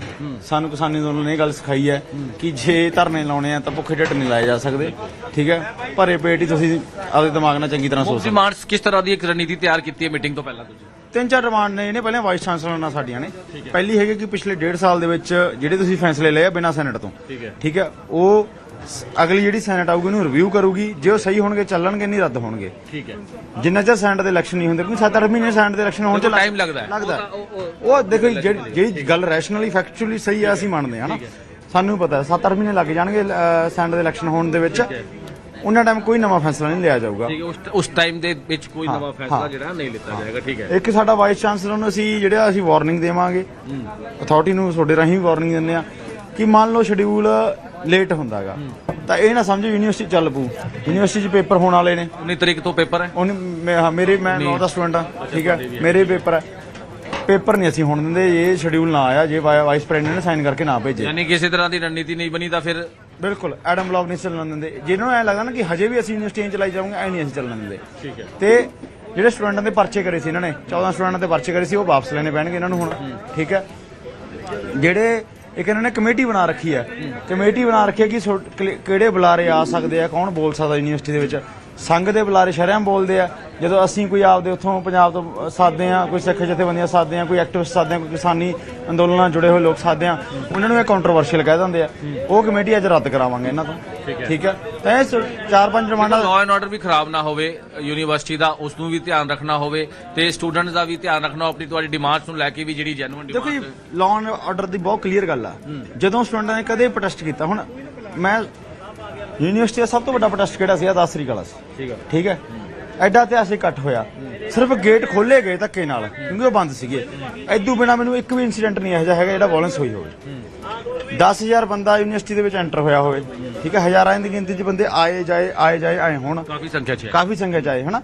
ਸਾਨੂੰ ਕਿਸਾਨੀ ਅੰਦੋਲਨ ਨੇ ਇਹ ਗੱਲ ਸਿਖਾਈ ਹੈ ਕਿ ਜੇ ਧਰਨੇ ਲਾਉਣੇ ਆ ਤਾਂ ਭੁੱਖੇ ਢਿੱਡ ਨਹੀਂ ਲਾਏ ਜਾ ਸਕਦੇ ਠੀਕ ਹੈ? ਭਰੇ ਪੇਟ ਹੀ ਤੁਸੀਂ ਆਪਦੇ ਦਿਮਾਗ ਨਾਲ ਚੰਗੀ ਤਰ੍ਹਾਂ ਸੋਚ ਡਿਮਾਂਡਸ ਕਿਸ ਤਰ੍ਹਾਂ ਦੀ ਇੱਕ ਰਣਨੀਤੀ ਤਿਆਰ ਕੀਤੀ ਹੈ ਮੀਟਿੰਗ ਤੋਂ ਪਹਿਲਾਂ ਤੁਸੀਂ? ਤਿੰਨ ਚਾਰ ਡਿਮਾਂਡ ਨੇ ਇਹਨੇ ਪਹਿਲਾਂ ਵਾਈਸ ਚਾਂਸਲਰ ਨਾਲ ਸਾਡੀਆਂ ਨੇ। ਪਹਿਲੀ ਹੈਗੀ ਕਿ ਪਿਛਲੇ ਡੇਢ ਸਾਲ ਦੇ ਵਿੱਚ ਜਿਹੜੇ ਤੁਸੀਂ ਫੈਸਲੇ ਲਏ ਆ ਬਿਨਾਂ ਸੈਨੇਟ ਤੋਂ ਠੀਕ ਹੈ। ਠੀਕ ਹੈ? ਉਹ ਅਗਲੀ ਜਿਹੜੀ ਸੈਨੇਟ ਆਊਗੀ ਉਹਨੂੰ ਰਿਵਿਊ ਕਰੂਗੀ। ਜੇ ਉਹ ਸਹੀ ਹੋਣਗੇ ਚੱਲਣਗੇ ਨਹੀਂ ਰੱਦ ਹੋਣਗੇ। ਠੀਕ ਹੈ। ਜਿੰਨਾ ਚਿਰ ਸੈਨੇਟ ਦੇ ਇਲੈਕਸ਼ਨ ਨਹੀਂ ਹੁੰਦੇ ਕਿਉਂਕਿ 7-8 ਮਹੀਨੇ ਸੈਨੇਟ ਦੇ ਇਲੈਕਸ਼ਨ ਹੋਣ ਚ time ਲੱਗਦਾ ਹੈ। ਲੱਗਦਾ ਉਹ ਹੈ। ਦੇਖੋ ਜੀ, ਜਿਹੜੀ ਜਿਹੜੀ ਗੱਲ ਰੈਸ਼ਨਲੀ ਫੈਕਚੁਅਲੀ ਸਹੀ ਹੈ ਅਸੀਂ ਮੰਨਦੇ ਹਾਂ ਨਾ ਸਾਨੂੰ ਪਤਾ ਹੈ 7-8 ਮਹੀਨੇ ਲੱਗ ਜਾਣਗੇ ਸੈਨੇਟ ਦੇ ਇਲੈਕਸ਼ਨ ਹੋਣ ਦੇ ਵਿੱਚ। ਉਹਨਾਂ ਟਾਈਮ ਕੋਈ ਨਵਾਂ ਫੈਸਲਾ ਨਹੀਂ ਲਿਆ ਜਾਊਗਾ। ਠੀਕ ਹੈ ਉਸ ਉਸ ਟਾਈਮ ਦੇ ਵਿੱਚ ਕੋਈ ਨਵਾਂ ਫੈਸਲਾ। ਜਿਹੜਾ ਨਹੀਂ ਲਿੱਤਾ ਜਾਏਗਾ ਠੀਕ ਹੈ। ਇੱਕ ਸਾਡਾ ਵਾਈਸ ਚਾਂਸਲਰ ਨੂੰ ਅਸੀਂ ਜਿਹੜਾ ਅਸੀਂ ਵਾਰਨਿੰਗ ਦੇਵਾਂਗੇ। ਅਥਾਰਟੀ ਨੂੰ ਤੁਹਾਡੇ ਰਾਹੀਂ ਵਾਰਨਿੰਗ ਦਿੰਦੇ ਆ ਕਿ ਮੰਨ ਲਓ ਸ਼ਡਿਊਲ ਲੇਟ ਹੁੰਦਾਗਾ ਤਾਂ ਇਹ ਨਾ ਸਮਝੋ ਯੂਨੀਵਰਸਿਟੀ ਚੱਲ ਪੂ ਯੂਨੀਵਰਸਿਟੀ 'ਚ ਪੇਪਰ ਹੋਣ ਵਾਲੇ ਨੇ। 19 ਤਰੀਕ ਤੋਂ ਪੇਪਰ ਹੈ? ਉਹਨੇ ਮੈਂ- ਹਾਂ, ਮੇਰੇ ਮੈਂ ਨੌ ਦਾ ਸਟੂਡੈਂਟ ਆ ਠੀਕ ਹੈ? ਮੇਰੇ ਪੇਪਰ ਹੈ। ਪੇਪਰ ਨਹੀਂ ਅਸੀਂ ਹੁਣ ਦਿੰਦੇ ਇਹ ਸ਼ਡਿਊਲ ਨਾ ਆਇਆ ਜੇ ਵਾ- ਵਾਈਸ ਪ੍ਰੈਜ਼ੀਡੈਂਟ ਨੇ ਸਾਈਨ ਕਰਕੇ ਨਾ ਭੇਜੇ। ਯਾਨੀ ਕਿਸੇ ਤਰ੍ਹਾਂ ਦੀ ਰਣਨੀਤੀ ਨਹੀਂ ਬਣੀ ਤਾਂ ਫਿਰ ਬਿਲਕੁਲ ਐਡਮ ਬਲੌਕ ਨਹੀਂ ਚੱਲਣ ਦਿੰਦੇ। ਜਿਹਨਾਂ ਨੂੰ ਐ ਲੱਗਦਾ ਨਾ ਕਿ ਹਜੇ ਵੀ ਅਸੀਂ ਯੂਨੀਵਰਸਿਟੀਆਂ ਚਲਾਈ ਜਾਵਾਂਗੇ ਐ ਨਹੀਂ ਅਸੀਂ ਚੱਲਣ ਦਿੰਦੇ। ਠੀਕ ਹੈ। ਤੇ ਜਿਹੜੇ ਸਟੂਡੈਂਟਾਂ ਦੇ ਪਰਚੇ ਕਰੇ ਸੀ ਇਹਨਾਂ ਨੇ 14 ਸਟੂਡੈਂਟਾਂ ਦੇ ਪਰਚੇ ਕਰੇ ਸੀ ਉਹ ਵਾਪਸ ਲੈਣੇ ਪੈਣਗੇ ਇਹਨਾਂ ਨੂੰ ਹੁਣ ਠੀਕ ਹੈ? ਜਿਹੜੇ ਇੱਕ ਇਹਨਾਂ ਨੇ ਕਮੇਟੀ ਬਣਾ ਰੱਖੀ ਹੈ। ਕਮੇਟੀ ਬਣਾ ਰੱਖੀ ਹੈ ਕਿ ਸੋ- ਕਿਹੜੇ- ਬੁਲਾਰੇ ਆ ਸਕਦੇ ਆ, ਕੌਣ ਬੋਲ ਸਕਦਾ ਯੂਨੀਵਰਸਿਟੀ ਦੇ ਵਿੱਚ? ਸੰਘ ਦੇ ਬੁਲਾਰੇ ਸ਼ਰਮ ਬੋਲਦੇ ਆ। ਜਦੋਂ ਅਸੀਂ ਕੋਈ ਆਪਦੇ ਉੱਥੋਂ ਪੰਜਾਬ ਤੋਂ ਸਾਦੇ ਆ ਕੋਈ ਸਿੱਖ ਜਥੇਬੰਦੀਆਂ ਸਾਦੇ ਆ ਕੋਈ ਐਕਟਿਵਿਸਟ ਸਾਦੇ ਆ ਕੋਈ ਕਿਸਾਨੀ ਅੰਦੋਲਨ ਨਾਲ ਜੁੜੇ ਹੋਏ ਲੋਕ ਸਾਦੇ ਆ ਉਹਨਾਂ ਨੂੰ ਇਹ ਕੰਟਰੋਵਰਸ਼ੀਅਲ ਕਹਿ ਦਿੰਦੇ ਆ। ਉਹ ਕਮੇਟੀ ਅੱਜ ਰੱਦ ਕਰਾਵਾਂਗੇ ਇਹਨਾਂ ਤੋਂ। ਠੀਕ ਹੈ। ਤਾਂ ਇਹ ਚਾਰ ਪੰਜ ਡਿਮਾਂਡਾਂ ਲਾਅ ਐਂਡ ਆਰਡਰ ਵੀ ਖਰਾਬ ਨਾ ਹੋਵੇ ਯੂਨੀਵਰਸਿਟੀ ਦਾ ਉਸ ਨੂੰ ਵੀ ਧਿਆਨ ਰੱਖਣਾ ਹੋਵੇ ਤੇ ਸਟੂਡੈਂਟਸ ਦਾ ਵੀ ਧਿਆਨ ਰੱਖਣਾ ਆਪਣੀ ਤੁਹਾਡੀ ਡਿਮਾਂਡਸ ਨੂੰ ਲੈ ਕੇ ਵੀ ਜਿਹੜੀ ਜੈਨੂਇਨ ਦੇਖੋ ਜੀ ਡਿਮਾਂਡ ਲਾਅ ਐਂਡ ਆਰਡਰ ਦੀ ਬਹੁਤ ਕਲੀਅਰ ਗੱਲ ਆ। ਜਦੋਂ ਸਟੂਡੈਂਟਾਂ ਨੇ ਕਦੇ ਪ੍ਰੋਟੈਸਟ ਕੀਤਾ ਹੁਣ ਮੈਂ ਯੂਨੀਵਰਸਿਟੀ ਦਾ ਸਭ ਤੋਂ ਵੱਡਾ ਪ੍ਰੋਟੈਸਟ ਕਿਹੜਾ ਸੀ? ਆ 10 ਤਰੀਕ ਵਾਲਾ ਸੀ। ਠੀਕ ਹੈ ਠੀਕ ਹੈ। ਐਡਾ ਇਤਿਹਾਸਿਕ ਇਕੱਠ ਹੋਇਆ। ਸਿਰਫ ਗੇਟ ਖੋਲੇ ਗਏ ਧੱਕੇ ਨਾਲ ਕਿਉਂਕਿ ਉਹ ਬੰਦ ਸੀਗੇ। ਐਦੂ ਬਿਨਾ ਮੈਨੂੰ ਇੱਕ ਵੀ ਇਨਸੀਡੈਂਟ ਨਹੀਂ ਇਹੋ ਜਿਹਾ ਹੈਗਾ ਜਿਹੜਾ ਵਾਇਲੈਂਸ ਹੋਈ ਹੋਵੇ। 10000 ਬੰਦਾ ਯੂਨੀਵਰਸਿਟੀ ਦੇ ਵਿੱਚ ਐਂਟਰ ਹੋਇਆ ਹੋਵੇ ਠੀਕ ਹੈ? ਹਜ਼ਾਰਾਂ ਦੀ ਗਿਣਤੀ 'ਚ ਬੰਦੇ ਆਏ ਜਾਏ ਆਏ ਜਾਏ ਆਏ ਹੋਣ। ਕਾਫੀ ਸੰਖਿਆ 'ਚ ਹੈ। ਕਾਫੀ ਸੰਗਤ 'ਚ ਆਏ ਹਨਾ?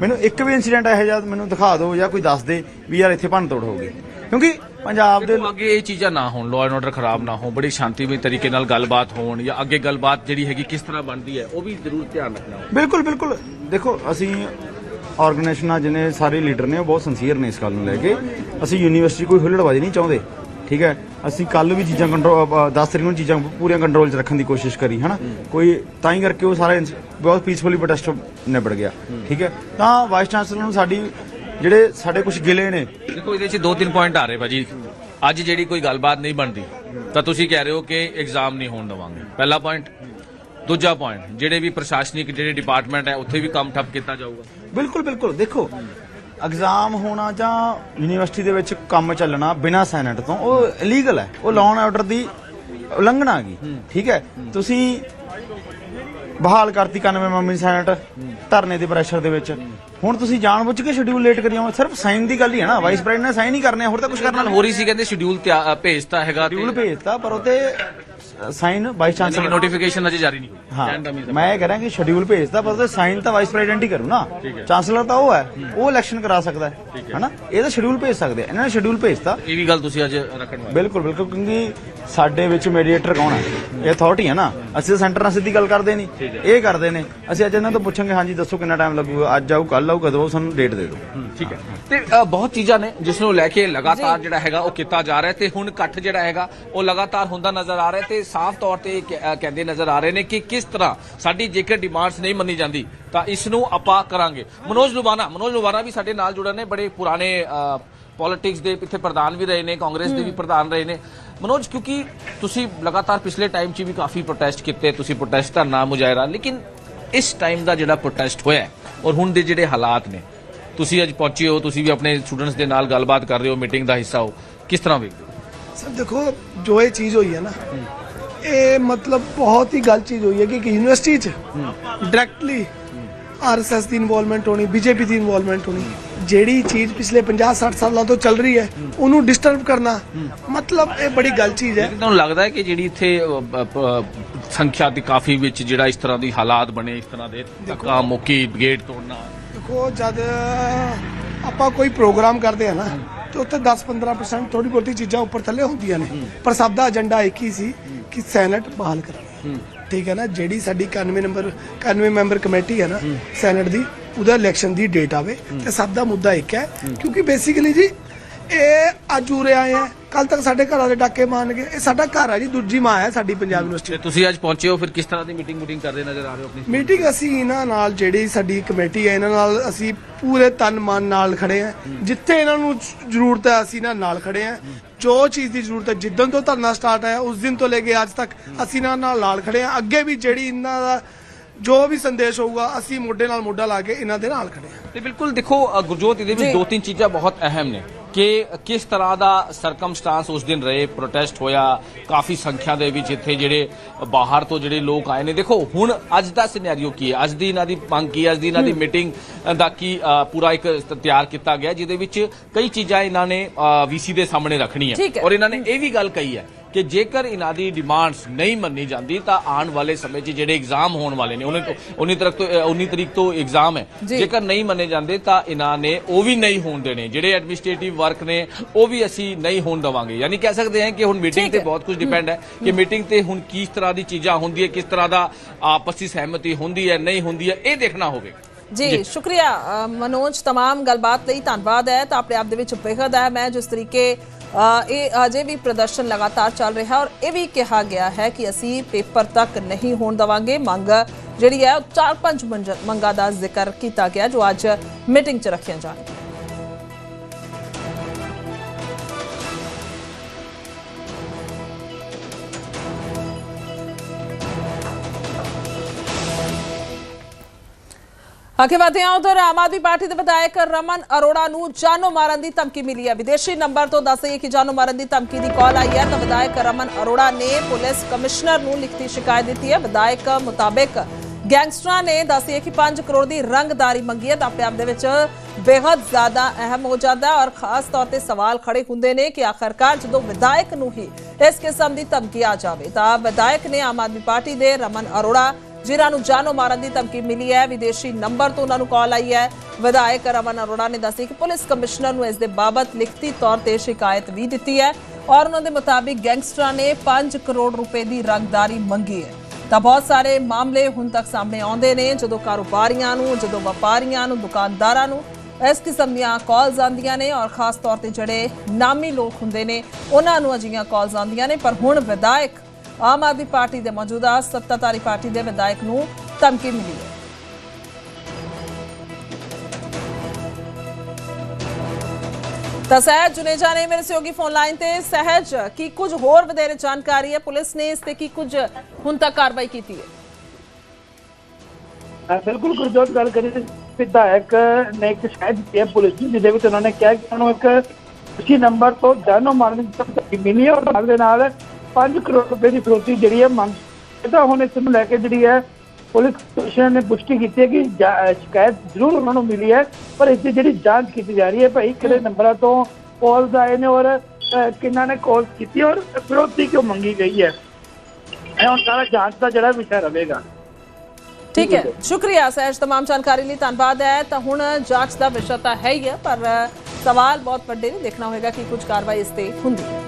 ਮੈਨੂੰ ਇੱਕ ਵੀ ਇਨਸੀਡੈਂਟ ਇਹੋ ਜਿਹਾ ਮੈਨੂੰ ਦਿਖਾ ਦਿਓ ਜਾਂ ਕੋਈ ਦੱਸ ਦੇ ਵੀ ਯਾਰ ਇੱਥੇ ਭੰਨ ਤੋੜ ਹੋਊਗੀ ਕਿਉਂਕਿ ਪੰਜਾਬ ਦੇ ਅੱਗੇ ਇਹ ਚੀਜ਼ਾਂ ਨਾ ਹੋਣ ਲਾਅ ਐਂਡ ਆਰਡਰ ਖਰਾਬ ਨਾ ਹੋ ਬੜੀ ਸ਼ਾਂਤੀਮਈ ਤਰੀਕੇ ਨਾਲ ਗੱਲਬਾਤ ਹੋਣ ਜਾਂ ਅੱਗੇ ਗੱਲਬਾਤ ਜਿਹੜੀ ਹੈਗੀ ਕਿਸ ਤਰ੍ਹਾਂ ਬਣਦੀ ਹੈ ਉਹ ਵੀ ਜ਼ਰੂਰ ਧਿਆਨ ਰੱਖਣਾ ਬਿਲਕੁਲ ਬਿਲਕੁਲ। ਦੇਖੋ ਅਸੀਂ ਆਰਗੇਨਾਈਜੇਸ਼ਨਾਂ ਜਿਹਨੇ ਸਾਰੇ ਲੀਡਰ ਨੇ ਉਹ ਬਹੁਤ ਸਿੰਸੀਅਰ ਨੇ ਇਸ ਗੱਲ ਨੂੰ ਲੈ ਕੇ। ਅਸੀਂ ਯੂਨੀਵਰਸਿਟੀ ਕੋਈ ਹੁੱਲੜਬਾਜ਼ੀ ਨਹੀਂ ਚਾਹੁੰਦੇ ਠੀਕ ਹੈ? ਅਸੀਂ ਕੱਲ ਵੀ ਚੀਜ਼ਾਂ ਕੰਟਰੋਲ 10 ਤਰੀਕ ਨੂੰ ਚੀਜ਼ਾਂ ਪੂਰੀਆਂ ਕੰਟਰੋਲ 'ਚ ਰੱਖਣ ਦੀ ਕੋਸ਼ਿਸ਼ ਕਰੀ ਹਨਾ? ਕੋਈ ਤਾਂ ਹੀ ਕਰਕੇ ਉਹ ਸਾਰਾ ਬਹੁਤ ਪੀਸਫੁਲੀ ਪ੍ਰੋਟੈਸਟ ਨਿਬੜ ਗਿਆ ਠੀਕ ਹੈ? ਤਾਂ ਵਾਈਸ ਚਾਂਸਲਰ ਨੂੰ ਸਾਡੀ ਜਿਹੜੇ ਸਾਡੇ ਕੁਝ ਗਿਲੇ ਨੇ। ਦੇਖੋ ਇਹਦੇ 'ਚ ਦੋ ਤਿੰਨ ਪੁਆਇੰਟ ਆ ਰਹੇ ਭਾਜੀ। ਅੱਜ ਜਿਹੜੀ ਕੋਈ ਗੱਲਬਾਤ ਨਹੀਂ ਬਣਦੀ ਤਾਂ ਤੁਸੀਂ ਕਹਿ ਰਹੇ ਹੋ ਕਿ ਐਗਜ਼ਾਮ ਨਹੀਂ ਹੋਣ ਦਵਾਂਗੇ। ਪਹਿਲਾ ਪੁਆਇੰਟ ਦੂਜਾ ਪੁਆਇੰਟ ਜਿਹੜੇ ਵੀ ਪ੍ਰਸ਼ਾਸਨਿਕ ਜਿਹੜੇ ਡਿਪਾਰਟਮੈਂਟ ਹੈ ਉੱਥੇ ਵੀ ਕੰਮ ਠੱਪ ਕੀਤਾ ਜਾਊਗਾ। ਬਿਲਕੁਲ ਬਿਲਕੁਲ। ਦੇਖੋ ਐਗਜ਼ਾਮ ਹੋਣਾ ਜਾਂ ਯੂਨੀਵਰਸਿਟੀ ਦੇ ਵਿੱਚ ਕੰਮ ਚੱਲਣਾ ਬਿਨਾਂ ਸੈਨੇਟ ਤੋਂ ਉਹ ਇਲੀਗਲ ਹੈ। ਉਹ ਲਾਅ ਐਂਡ ਆਰਡਰ ਦੀ ਉਲੰਘਣਾ ਹੈਗੀ। ਠੀਕ ਹੈ? ਤੁਸੀਂ ਬਹਾਲ ਕਰਤੀ 91 ਮੰਮੀ ਸੈਨੇਟ ਧਰਨੇ ਦੇ ਪ੍ਰੈਸ਼ਰ ਦੇ ਵਿੱਚ। ਹੁਣ ਤੁਸੀਂ ਜਾਣਬੁੱਝ ਕੇ ਸ਼ਡਿਊਲ ਲੇਟ ਕਰੀ ਜਾਓ ਸਿਰਫ ਸਾਈਨ ਦੀ ਗੱਲ ਹੀ ਹੈ ਨਾ। ਵਾਈਸ ਪ੍ਰੈਜ਼ੀਡੈਂਟ ਨੇ ਸਾਈਨ ਹੀ ਕਰਨੇ ਆ, ਹੋਰ ਤਾਂ ਕੁਝ ਕਰਨਾ ਨਾਲ ਨਹੀਂ। ਹੋ ਰਹੀ ਸੀ ਕਹਿੰਦੇ ਸ਼ਡਿਊਲ ਭੇਜਤਾ ਹੈਗਾ ਸ਼ਡਿਊਲ ਭੇਜਤਾ ਪਰ ਉਹਤੇ ਸਾਈਨ ਵਾਈਸ ਚਾਂਸਲਰ ਨੋਟੀਫਿਕੇਸ਼ਨ ਅਜੇ ਜਾਰੀ ਨਹੀਂ ਹੋਈ। ਹਾਂ। ਮੈਂ ਇਹ ਕਹ ਰਿਹਾ ਕਿ ਸ਼ਡਿਊਲ ਭੇਜਦਾ ਪਰ ਉਹਦੇ ਸਾਈਨ ਤਾਂ ਵਾਈਸ ਪ੍ਰੈਜ਼ੀਡੈਂਟ ਹੀ ਕਰੂ ਨਾ। ਚਾਂਸਲਰ ਤਾਂ ਉਹ ਹੈ ਉਹ ਇਲੈਕਸ਼ਨ ਕਰਾ ਸਕਦਾ ਹੈ ਹਨਾ? ਇਹ ਤਾਂ ਸ਼ਡਿਊਲ ਭੇਜ ਸਕਦੇ ਆ। ਇਹਨਾਂ ਨੇ ਸ਼ਡਿਊਲ ਭੇਜਤਾ। ਇਹ ਵੀ ਗੱਲ ਤੁਸੀਂ ਅੱਜ ਰੱਖਣ ਵਾਲੇ। ਬਿਲਕੁਲ ਬਿਲਕੁਲ ਕਿਉਂਕਿ ਸਾਡੇ ਵਿੱਚ ਮੀਡੀਏਟਰ ਕੌਣ ਹੈ? ਇਹ ਅਥਾਰਟੀ ਹੈ ਨਾ। ਅਸੀਂ ਤਾਂ ਸੈਂਟਰ ਨਾਲ ਸਿੱਧੀ ਗੱਲ ਕਰਦੇ ਨਹੀਂ। ਇਹ ਕਰਦੇ ਨੇ। ਅਸੀਂ ਅੱਜ ਇਹਨਾਂ ਤੋਂ ਪੁੱਛਾਂਗੇ ਹਾਂਜੀ ਦੱਸੋ ਕਿੰਨਾ ਟਾਈਮ ਲੱਗੂਗਾ? ਅੱਜ ਆਊ ਕੱਲ ਕਦੋਂ ਆਊ, ਸਾਨੂੰ ਡੇਟ ਦੇ ਦਿਓ। ਠੀਕ ਹੈ। ਤੇ ਅ, ਬਹੁਤ ਚੀਜ਼ਾਂ ਨੇ ਜਿਸ ਨੂੰ ਲੈ ਕੇ ਲਗਾਤਾਰ ਜਿਹੜਾ ਹੈਗਾ ਉਹ ਕੀਤਾ ਜਾ ਰਿਹਾ ਹੈ ਤੇ ਹੁਣ ਇਕੱਠ ਜਿਹੜਾ ਹੈਗਾ ਉਹ ਲਗਾਤਾਰ ਹੁੰਦਾ ਨਜ਼ਰ ਆ ਰਿਹਾ ਹੈ ਤੇ ਸਾਫ਼ ਤੌਰ ਤੇ ਅ, ਕਹਿੰਦੇ ਨਜ਼ਰ ਆ ਰਹੇ ਨੇ ਕਿ ਕਿਸ ਤਰ੍ਹਾਂ ਸਾਡੀ ਜੇਕਰ ਡਿਮਾਂਡਸ ਨਹੀਂ ਮੰਨੀ ਜਾਂਦੀ ਤਾਂ ਇਸ ਨੂੰ ਆਪਾਂ ਕਰਾਂਗੇ। ਮਨੋਜ ਲੁਬਾਨਾ ਮਨੋਜ ਲੁਬਾਨਾ ਵੀ ਸਾਡੇ ਨਾਲ ਜੁੜੇ ਨੇ ਬੜੇ ਪੁਰਾਣੇ ਅ, ਪੋਲਿਟਿਕਸ ਦੇ ਇੱਥੇ ਪ੍ਰਧਾਨ ਵੀ ਰਹੇ ਨੇ ਕਾਂਗਰਸ ਦੇ ਵੀ ਪ੍ਰਧਾਨ ਰਹੇ ਨੇ। ਮਨੋਜ ਕਿਉਂਕਿ ਤੁਸੀਂ ਲਗਾਤਾਰ ਪਿਛਲੇ ਟਾਈਮ 'ਚ ਵੀ ਕਾਫੀ ਪ੍ਰੋਟੈਸਟ ਕੀਤੇ ਤੁਸੀਂ ਪ੍ਰੋਟੈਸਟ ਧਰਨਾ ਮੁਜ਼ਾਹਰਾ ਲੇਕਿਨ ਇਸ ਟਾਈਮ ਦਾ ਜਿਹੜਾ ਪ੍ਰੋਟੈਸਟ ਹੋਇਆ ਔਰ ਹੁਣ ਦੇ ਜਿਹੜੇ ਹਾਲਾਤ ਨੇ ਤੁਸੀਂ ਅੱਜ ਪਹੁੰਚੇ ਹੋ ਤੁਸੀਂ ਵੀ ਆਪਣੇ ਸਟੂਡੈਂਟਸ ਦੇ ਨਾਲ ਗੱਲਬਾਤ ਕਰ ਰਹੇ ਹੋ ਮੀਟਿੰਗ ਦਾ ਹਿੱਸਾ ਹੋ ਕਿਸ ਤਰ੍ਹਾਂ ਵੇਖਦੇ ਹੋ? ਸਰ ਦੇਖੋ ਜੋ ਇਹ ਚੀਜ਼ ਹੋਈ ਹੈ ਨਾ ਇਹ ਮਤਲਬ ਬਹੁਤ ਹੀ ਗਲਤ ਚੀਜ਼ ਹੋਈ ਹੈ ਕਿ ਯੂਨੀਵਰਸਿਟੀ 'ਚ ਡਾਇਰੈਕਟਲੀ ਆਰਐਸਐਸ ਦੀ ਇਨਵੋਲਵਮੈਂਟ ਹੋਣੀ ਬੀਜੇਪੀ ਦੀ ਇਨਵੋਲਵਮੈਂਟ ਹੋਣੀ ਜਿਹੜੀ ਚੀਜ਼ ਪਿਛਲੇ 50 60 ਸਾਲਾਂ ਤੋਂ ਚੱਲ ਰਹੀ ਹੈ ਉਹਨੂੰ ਡਿਸਟਰਬ ਕਰਨਾ ਮਤਲਬ ਇਹ ਬੜੀ ਗਲਤ ਚੀਜ਼ ਹੈ। ਤੁਹਾਨੂੰ ਲੱਗਦਾ ਹੈ ਕਿ ਜਿਹੜੀ ਇੱਥੇ ਸੰਖਿਆ ਦੀ ਕਾਫੀ ਵਿੱਚ ਜਿਹੜਾ ਇਸ ਤਰ੍ਹਾਂ ਦੀ ਹਾਲਾਤ ਬਣੇ ਇਸ ਤਰ੍ਹਾਂ ਦੇ ਧੱਕਾ ਮੁੱਕੀ ਗੇਟ ਤੋੜਨਾ। ਦੇਖੋ ਜਦ ਆਪਾਂ ਕੋਈ ਪ੍ਰੋਗਰਾਮ ਕਰਦੇ ਆ ਨਾ ਤੇ ਉੱਥੇ 10-15% ਥੋੜੀ ਬਹੁਤੀ ਚੀਜ਼ਾਂ ਉੱਪਰ ਥੱਲੇ ਹੁੰਦੀਆਂ ਨੇ। ਪਰ ਸਭ ਦਾ ਏਜੰਡਾ ਇੱਕ ਹੀ ਸੀ ਕਿ ਸੈਨੇਟ ਬਹਾਲ ਕਰਨੀ। ਠੀਕ ਹੈ ਨਾ? ਜਿਹੜੀ ਸਾਡੀ 91 ਨੰਬਰ 91 ਮੈਂਬਰ ਕਮੇਟੀ ਹੈ ਨਾ ਸੈਨੇਟ ਦੀ ਉਹਦਾ ਇਲੈਕਸ਼ਨ ਦੀ ਡੇਟ ਆਵੇ। ਤੇ ਸਭ ਦਾ ਮੁੱਦਾ ਇੱਕ ਹੈ ਕਿਉਂਕਿ ਬੇਸਿਕਲੀ ਜੀ ਇਹ ਅੱਜ ਉਰੇ ਆਏ ਆ। ਕੱਲ ਤੱਕ ਸਾਡੇ ਘਰਾਂ ਦੇ ਡਾਕੇ ਮਾਰਨਗੇ। ਇਹ ਸਾਡਾ ਘਰ ਹੈ ਜੀ ਦੂਜੀ ਮਾਂ ਹੈ ਸਾਡੀ ਪੰਜਾਬ ਯੂਨੀਵਰਸਿਟੀ। ਤੇ ਤੁਸੀਂ ਅੱਜ ਪਹੁੰਚੇ ਹੋ ਫਿਰ ਕਿਸ ਤਰ੍ਹਾਂ ਦੀ ਮੀਟਿੰਗ ਮੀਟਿੰਗ ਕਰਦੇ ਨਜ਼ਰ ਆ ਰਹੇ ਹੋ ਆਪਣੀ? ਮੀਟਿੰਗ ਅਸੀਂ ਇਹਨਾਂ ਨਾਲ ਜਿਹੜੀ ਸਾਡੀ ਕਮੇਟੀ ਹੈ ਇਹਨਾਂ ਨਾਲ ਅਸੀਂ ਪੂਰੇ ਤਨ ਮਨ ਨਾਲ ਖੜੇ ਆ। ਜਿੱਥੇ ਇਹਨਾਂ ਨੂੰ ਜ਼- ਜ਼ਰੂਰਤ ਹੈ ਅਸੀਂ ਇਹਨਾਂ ਨਾਲ ਖੜੇ ਆ। ਜੋ ਚੀਜ਼ ਦੀ ਜ਼ਰੂਰਤ ਹੈ ਜਿੱਦਣ ਤੋਂ ਧਰਨਾ ਸਟਾਰਟ ਹੈ ਉਸ ਦਿਨ ਤੋਂ ਲੈ ਕੇ ਅੱਜ ਤੱਕ ਅਸੀਂ ਇਹਨਾਂ ਨਾਲ ਨਾਲ ਖੜੇ ਆ। ਅੱਗੇ ਵੀ ਜਿਹੜੀ ਇਹਨਾਂ ਦਾ ਜੋ ਵੀ ਸੰਦੇਸ਼ ਹੋਊਗਾ ਅਸੀਂ ਮੋਢੇ ਨਾਲ ਮੋਢਾ ਲਾ ਕੇ ਇਹਨਾਂ ਦੇ ਨਾਲ ਖੜੇ ਆ। ਤੇ ਬਿਲਕੁਲ ਦੇਖੋ ਗੁਰਜੋਤ ਇਹਦੇ ਵਿੱਚ ਦੋ ਤਿੰਨ ਚੀਜ਼ਾਂ ਬਹੁਤ ਅਹਿਮ ਨੇ। ਕਿ ਕਿਸ ਤਰ੍ਹਾਂ ਦਾ ਸਰਕਮਸਟਾਂਸ ਉਸ ਦਿਨ ਰਹੇ ਪ੍ਰੋਟੈਸਟ ਹੋਇਆ ਕਾਫੀ ਸੰਖਿਆ ਦੇ ਵਿੱਚ ਇੱਥੇ ਜਿਹੜੇ ਬਾਹਰ ਤੋਂ ਜਿਹੜੇ ਲੋਕ ਆਏ ਨੇ। ਦੇਖੋ ਹੁਣ ਅੱਜ ਦਾ ਸਿਨੈਰੀਓ ਕੀ ਹੈ? ਅੱਜ ਦੀ ਇਹਨਾਂ ਦੀ ਮੰਗ ਕੀ ਹੈ? ਅੱਜ ਦੀ ਇਹਨਾਂ ਦੀ ਮੀਟਿੰਗ ਦਾ ਕੀ ਪੂਰਾ ਇੱਕ ਤਿਆਰ ਕੀਤਾ ਗਿਆ ਜਿਹਦੇ ਵਿੱਚ ਕਈ ਚੀਜ਼ਾਂ ਇਹਨਾਂ ਨੇ ਵੀਸੀ ਦੇ ਸਾਹਮਣੇ ਰੱਖਣੀਆਂ। ਠੀਕ ਹੈ। ਔਰ ਇਹਨਾਂ ਨੇ ਇਹ ਵੀ ਗੱਲ ਕਹੀ ਹੈ ਕਿ ਜੇਕਰ ਇਹਨਾਂ ਦੀ ਡਿਮਾਂਡਸ ਨਹੀਂ ਮੰਨੀ ਜਾਂਦੀ ਤਾਂ ਆਉਣ ਵਾਲੇ ਸਮੇਂ 'ਚ ਜਿਹੜੇ ਐਗਜ਼ਾਮ ਹੋਣ ਵਾਲੇ ਨੇ 19 ਤਰੀਕ ਤੋਂ 19 ਤਰੀਕ ਤੋਂ ਐਗਜ਼ਾਮ ਹੈ ਜੀ। ਜੇਕਰ ਨਹੀਂ ਮੰਨੇ ਜਾਂਦੇ ਤਾਂ ਇਹਨਾਂ ਨੇ ਉਹ ਵੀ ਨਹੀਂ ਹੋਣ ਦੇਣੇ ਜਿਹੜੇ ਐਡਮਿਨਿਸਟ੍ਰੇਟਿਵ ਵਰਕ ਨੇ ਉਹ ਵੀ ਅਸੀਂ ਨਹੀਂ ਹੋਣ ਦਵਾਂਗੇ ਯਾਨੀ ਕਹਿ ਸਕਦੇ ਹਾਂ ਕਿ ਹੁਣ ਮੀਟਿੰਗ ਠੀਕ ਤੇ ਹੈ। ਬਹੁਤ ਕੁਝ ਡਿਪੈਂਡ ਹੈ ਕਿ ਮੀਟਿੰਗ ਤੇ ਹੁਣ ਕਿਸ ਤਰ੍ਹਾਂ ਦੀ ਚੀਜ਼ਾਂ ਹੁੰਦੀ ਹੈ ਕਿਸ ਤਰ੍ਹਾਂ ਦਾ ਆਪਸੀ ਸਹਿਮਤੀ ਹੁੰਦੀ ਹੈ ਨਹੀਂ ਹੁੰਦੀ ਹੈ ਇਹ ਦੇਖਣਾ ਹੋਵੇਗਾ ਜੀ ਸ਼ੁਕਰੀਆ ਅ, ਮਨੋਜ तमाम ਗੱਲਬਾਤ ਲਈ ਧੰਨਵਾਦ ਹੈ ਤਾਂ ਆਪਣੇ ਆਪ ਦੇ ਵਿੱਚ ਬੇਹੱਦ ਹੈ ਮੈਂ ਜਿਸ ਤਰੀਕੇ ਅ, ਇਹ ਅਜੇ ਵੀ ਪ੍ਰਦਰਸ਼ਨ ਲਗਾਤਾਰ ਚੱਲ ਰਿਹਾ ਔਰ ਇਹ ਵੀ ਕਿਹਾ ਗਿਆ ਹੈ ਕਿ ਅਸੀਂ ਪੇਪਰ ਤੱਕ ਨਹੀਂ ਹੋਣ ਦਵਾਂਗੇ। ਮੰਗ ਜਿਹੜੀ ਹੈ, ਉਹ ਚਾਰ ਪੰਜ ਮੰਜ- ਮੰਗਾਂ ਦਾ ਜ਼ਿਕਰ ਕੀਤਾ ਗਿਆ, ਜੋ ਅੱਜ ਮੀਟਿੰਗ 'ਚ ਰੱਖੀਆਂ ਜਾਣਗੀਆਂ। ਅੱਗੇ ਵਧਦੇ ਹਾਂ ਉਧਰ ਆਮ ਆਦਮੀ ਪਾਰਟੀ ਦੇ ਵਿਧਾਇਕ ਰਮਨ ਅਰੋੜਾ ਨੂੰ ਜਾਨੋਂ ਮਾਰਨ ਦੀ ਧਮਕੀ ਮਿਲੀ ਹੈ। ਵਿਦੇਸ਼ੀ ਨੰਬਰ ਤੋਂ ਦੱਸਿਆ ਕਿ ਜਾਨੋਂ ਮਾਰਨ ਦੀ ਧਮਕੀ ਦੀ ਕਾਲ ਆਈ ਹੈ ਤਾਂ ਵਿਧਾਇਕ ਰਮਨ ਅਰੋੜਾ ਨੇ ਪੁਲਿਸ ਕਮਿਸ਼ਨਰ ਨੂੰ ਲਿਖਤੀ ਸ਼ਿਕਾਇਤ ਦਿੱਤੀ ਹੈ। ਵਿਧਾਇਕ ਮੁਤਾਬਕ ਗੈਂਗਸਟਰਾਂ ਨੇ ਦੱਸਿਆ ਕਿ 5 ਕਰੋੜ ਦੀ ਰੰਗਦਾਰੀ ਮੰਗੀ ਹੈ ਤਾਂ ਆਪਣੇ ਆਪ ਦੇ ਵਿੱਚ ਬੇहद ਜ਼ਿਆਦਾ ਅਹਿਮ ਹੋ ਜਾਂਦਾ ਹੈ ਔਰ ਖਾਸ ਤੌਰ ਤੇ ਸਵਾਲ ਖੜੇ ਹੁੰਦੇ ਨੇ ਕਿ ਆਖਰਕਾਰ ਜਦੋਂ ਵਿਧਾਇਕ ਨੂੰ ਹੀ ਇਸ ਕਿਸਮ ਦੀ ਧਮਕੀ ਆ ਜਾਵੇ ਤਾਂ ਵਿਧਾਇਕ ਨੇ ਆਮ ਆਦਮੀ ਪਾਰਟੀ ਦੇ ਰਮਨ ਅਰੋੜਾ ਜਿਨ੍ਹਾਂ ਨੂੰ ਜਾਨੋਂ ਮਾਰਨ ਦੀ ਧਮਕੀ ਮਿਲੀ ਹੈ। ਵਿਦੇਸ਼ੀ ਨੰਬਰ ਤੋਂ ਉਹਨਾਂ ਨੂੰ ਕਾਲ ਆਈ ਹੈ। ਵਿਧਾਇਕ ਰਮਨ ਅਰੋੜਾ ਨੇ ਦੱਸਿਆ ਕਿ ਪੁਲਿਸ ਕਮਿਸ਼ਨਰ ਨੂੰ ਇਸ ਦੇ ਬਾਬਤ ਲਿਖਤੀ ਤੌਰ ਤੇ ਸ਼ਿਕਾਇਤ ਵੀ ਦਿੱਤੀ ਹੈ ਔਰ ਉਹਨਾਂ ਦੇ ਮੁਤਾਬਿਕ ਗੈਂਗਸਟਰਾਂ ਨੇ 5 ਕਰੋੜ ਰੁਪਏ ਦੀ ਰੰਗਦਾਰੀ ਮੰਗੀ ਹੈ। ਤਾਂ ਬਹੁਤ ਸਾਰੇ ਮਾਮਲੇ ਹੁਣ ਤੱਕ ਸਾਹਮਣੇ ਆਉਂਦੇ ਨੇ। ਜਦੋਂ ਕਾਰੋਬਾਰੀਆਂ ਨੂੰ, ਜਦੋਂ ਵਪਾਰੀਆਂ ਨੂੰ, ਦੁਕਾਨਦਾਰਾਂ ਨੂੰ ਇਸ ਕਿਸਮ ਦੀਆਂ ਕਾਲਸ ਆਉਂਦੀਆਂ ਨੇ ਔਰ ਖਾਸ ਤੌਰ ਤੇ ਜਿਹੜੇ ਨਾਮੀ ਲੋਕ ਹੁੰਦੇ ਨੇ, ਉਹਨਾਂ ਨੂੰ ਅਜਿਹੀਆਂ ਕਾਲਸ ਆਉਂਦੀਆਂ ਨੇ। ਪਰ ਹੁਣ ਵਿਧਾਇਕ ਆਮ ਆਦਮੀ ਪਾਰਟੀ ਦੇ ਮੌਜੂਦਾ ਸੱਤਾਧਾਰੀ ਪਾਰਟੀ ਦੇ ਵਿਧਾਇਕ ਨੂੰ ਧਮਕੀ ਮਿਲੀ ਹੈ। ਤਾਂ ਸਹਿਜ ਜੁਨੇਜਾ ਨੇ ਮੇਰੇ ਸਹਿਯੋਗੀ ਫੋਨ ਲਾਈਨ ਤੇ। ਸਹਿਜ, ਕੀ ਕੁਝ ਹੋਰ ਵਧੇਰੇ ਜਾਣਕਾਰੀ ਹੈ? ਪੁਲਿਸ ਨੇ ਇਸ ਤੇ ਕੀ ਕੁਝ ਹੁਣ ਤੱਕ ਕਾਰਵਾਈ ਕੀਤੀ ਹੈ? ਬਿਲਕੁਲ ਗੁਰਜੋਤ, ਗੱਲ ਕਰੀ ਵਿਧਾਇਕ ਨੇ ਇੱਕ ਸ਼ਿਕਾਇਤ ਦਿੱਤੀ ਪੁਲਿਸ ਨੂੰ, ਜਿਹਦੇ ਵਿੱਚ ਉਹਨਾਂ ਨੇ ਕਿਹਾ ਕਿ ਉਹਨਾਂ ਨੂੰ ਇੱਕ ਕਿਸੇ ਨੰਬਰ ਤੋਂ ਜਾਨੋਂ ਮਾਰਨ ਦੀ ਧਮਕੀ ਮਿਲੀ ਹੈ ਔਰ ਨਾਲ ਦੇ ਨਾਲ 5 ਕਰੋੜ ਰੁਪਏ ਦੀ ਫਿਰੌਤੀ ਜਿਹੜੀ ਹੈ ਮੰਗ ਇਹ ਤਾਂ ਹੁਣ ਇਸ ਨੂੰ ਲੈ ਕੇ ਜਿਹੜੀ ਹੈ ਪੁਲਿਸ ਕਮਿਸ਼ਨਰ ਨੇ ਪੁਸ਼ਟੀ ਕੀਤੀ ਹੈ ਕਿ ਜਾ- ਅਹ ਸ਼ਿਕਾਇਤ ਜ਼ਰੂਰ ਉਹਨਾਂ ਨੂੰ ਮਿਲੀ ਹੈ ਪਰ ਇਸ ਦੀ ਜਿਹੜੀ ਜਾਂਚ ਕੀਤੀ ਜਾ ਰਹੀ ਹੈ ਭਾਈ ਕਿਹੜੇ ਨੰਬਰਾਂ ਤੋਂ ਕਾਲਸ ਆਏ ਨੇ ਔਰ ਅਹ, ਕਿਹਨਾਂ ਨੇ ਕਾਲ ਕੀਤੀ ਔਰ ਫਿਰੌਤੀ ਕਿਉਂ ਮੰਗੀ ਗਈ ਹੈ ਇਹ ਹੁਣ ਸਾਰਾ ਜਾਂਚ ਦਾ ਜਿਹੜਾ ਵਿਸ਼ਾ ਰਹੇਗਾ ਠੀਕ ਹੈ ਸ਼ੁਕਰੀਆ ਸਹਿਜ तमाम ਜਾਣਕਾਰੀ ਲਈ ਧੰਨਵਾਦ ਹੈ ਤਾਂ ਹੁਣ ਜਾਂਚ ਦਾ ਵਿਸ਼ਾ ਤਾਂ ਹੈ ਹੀ ਹੈ ਪਰ ਸਵਾਲ ਬਹੁਤ ਵੱਡੇ ਨੇ ਦੇਖਣਾ ਹੋਏਗਾ ਕਿ ਕੁਝ ਕਾਰਵਾਈ ਇਸ ਤੇ ਹੁੰਦੀ ਹੈ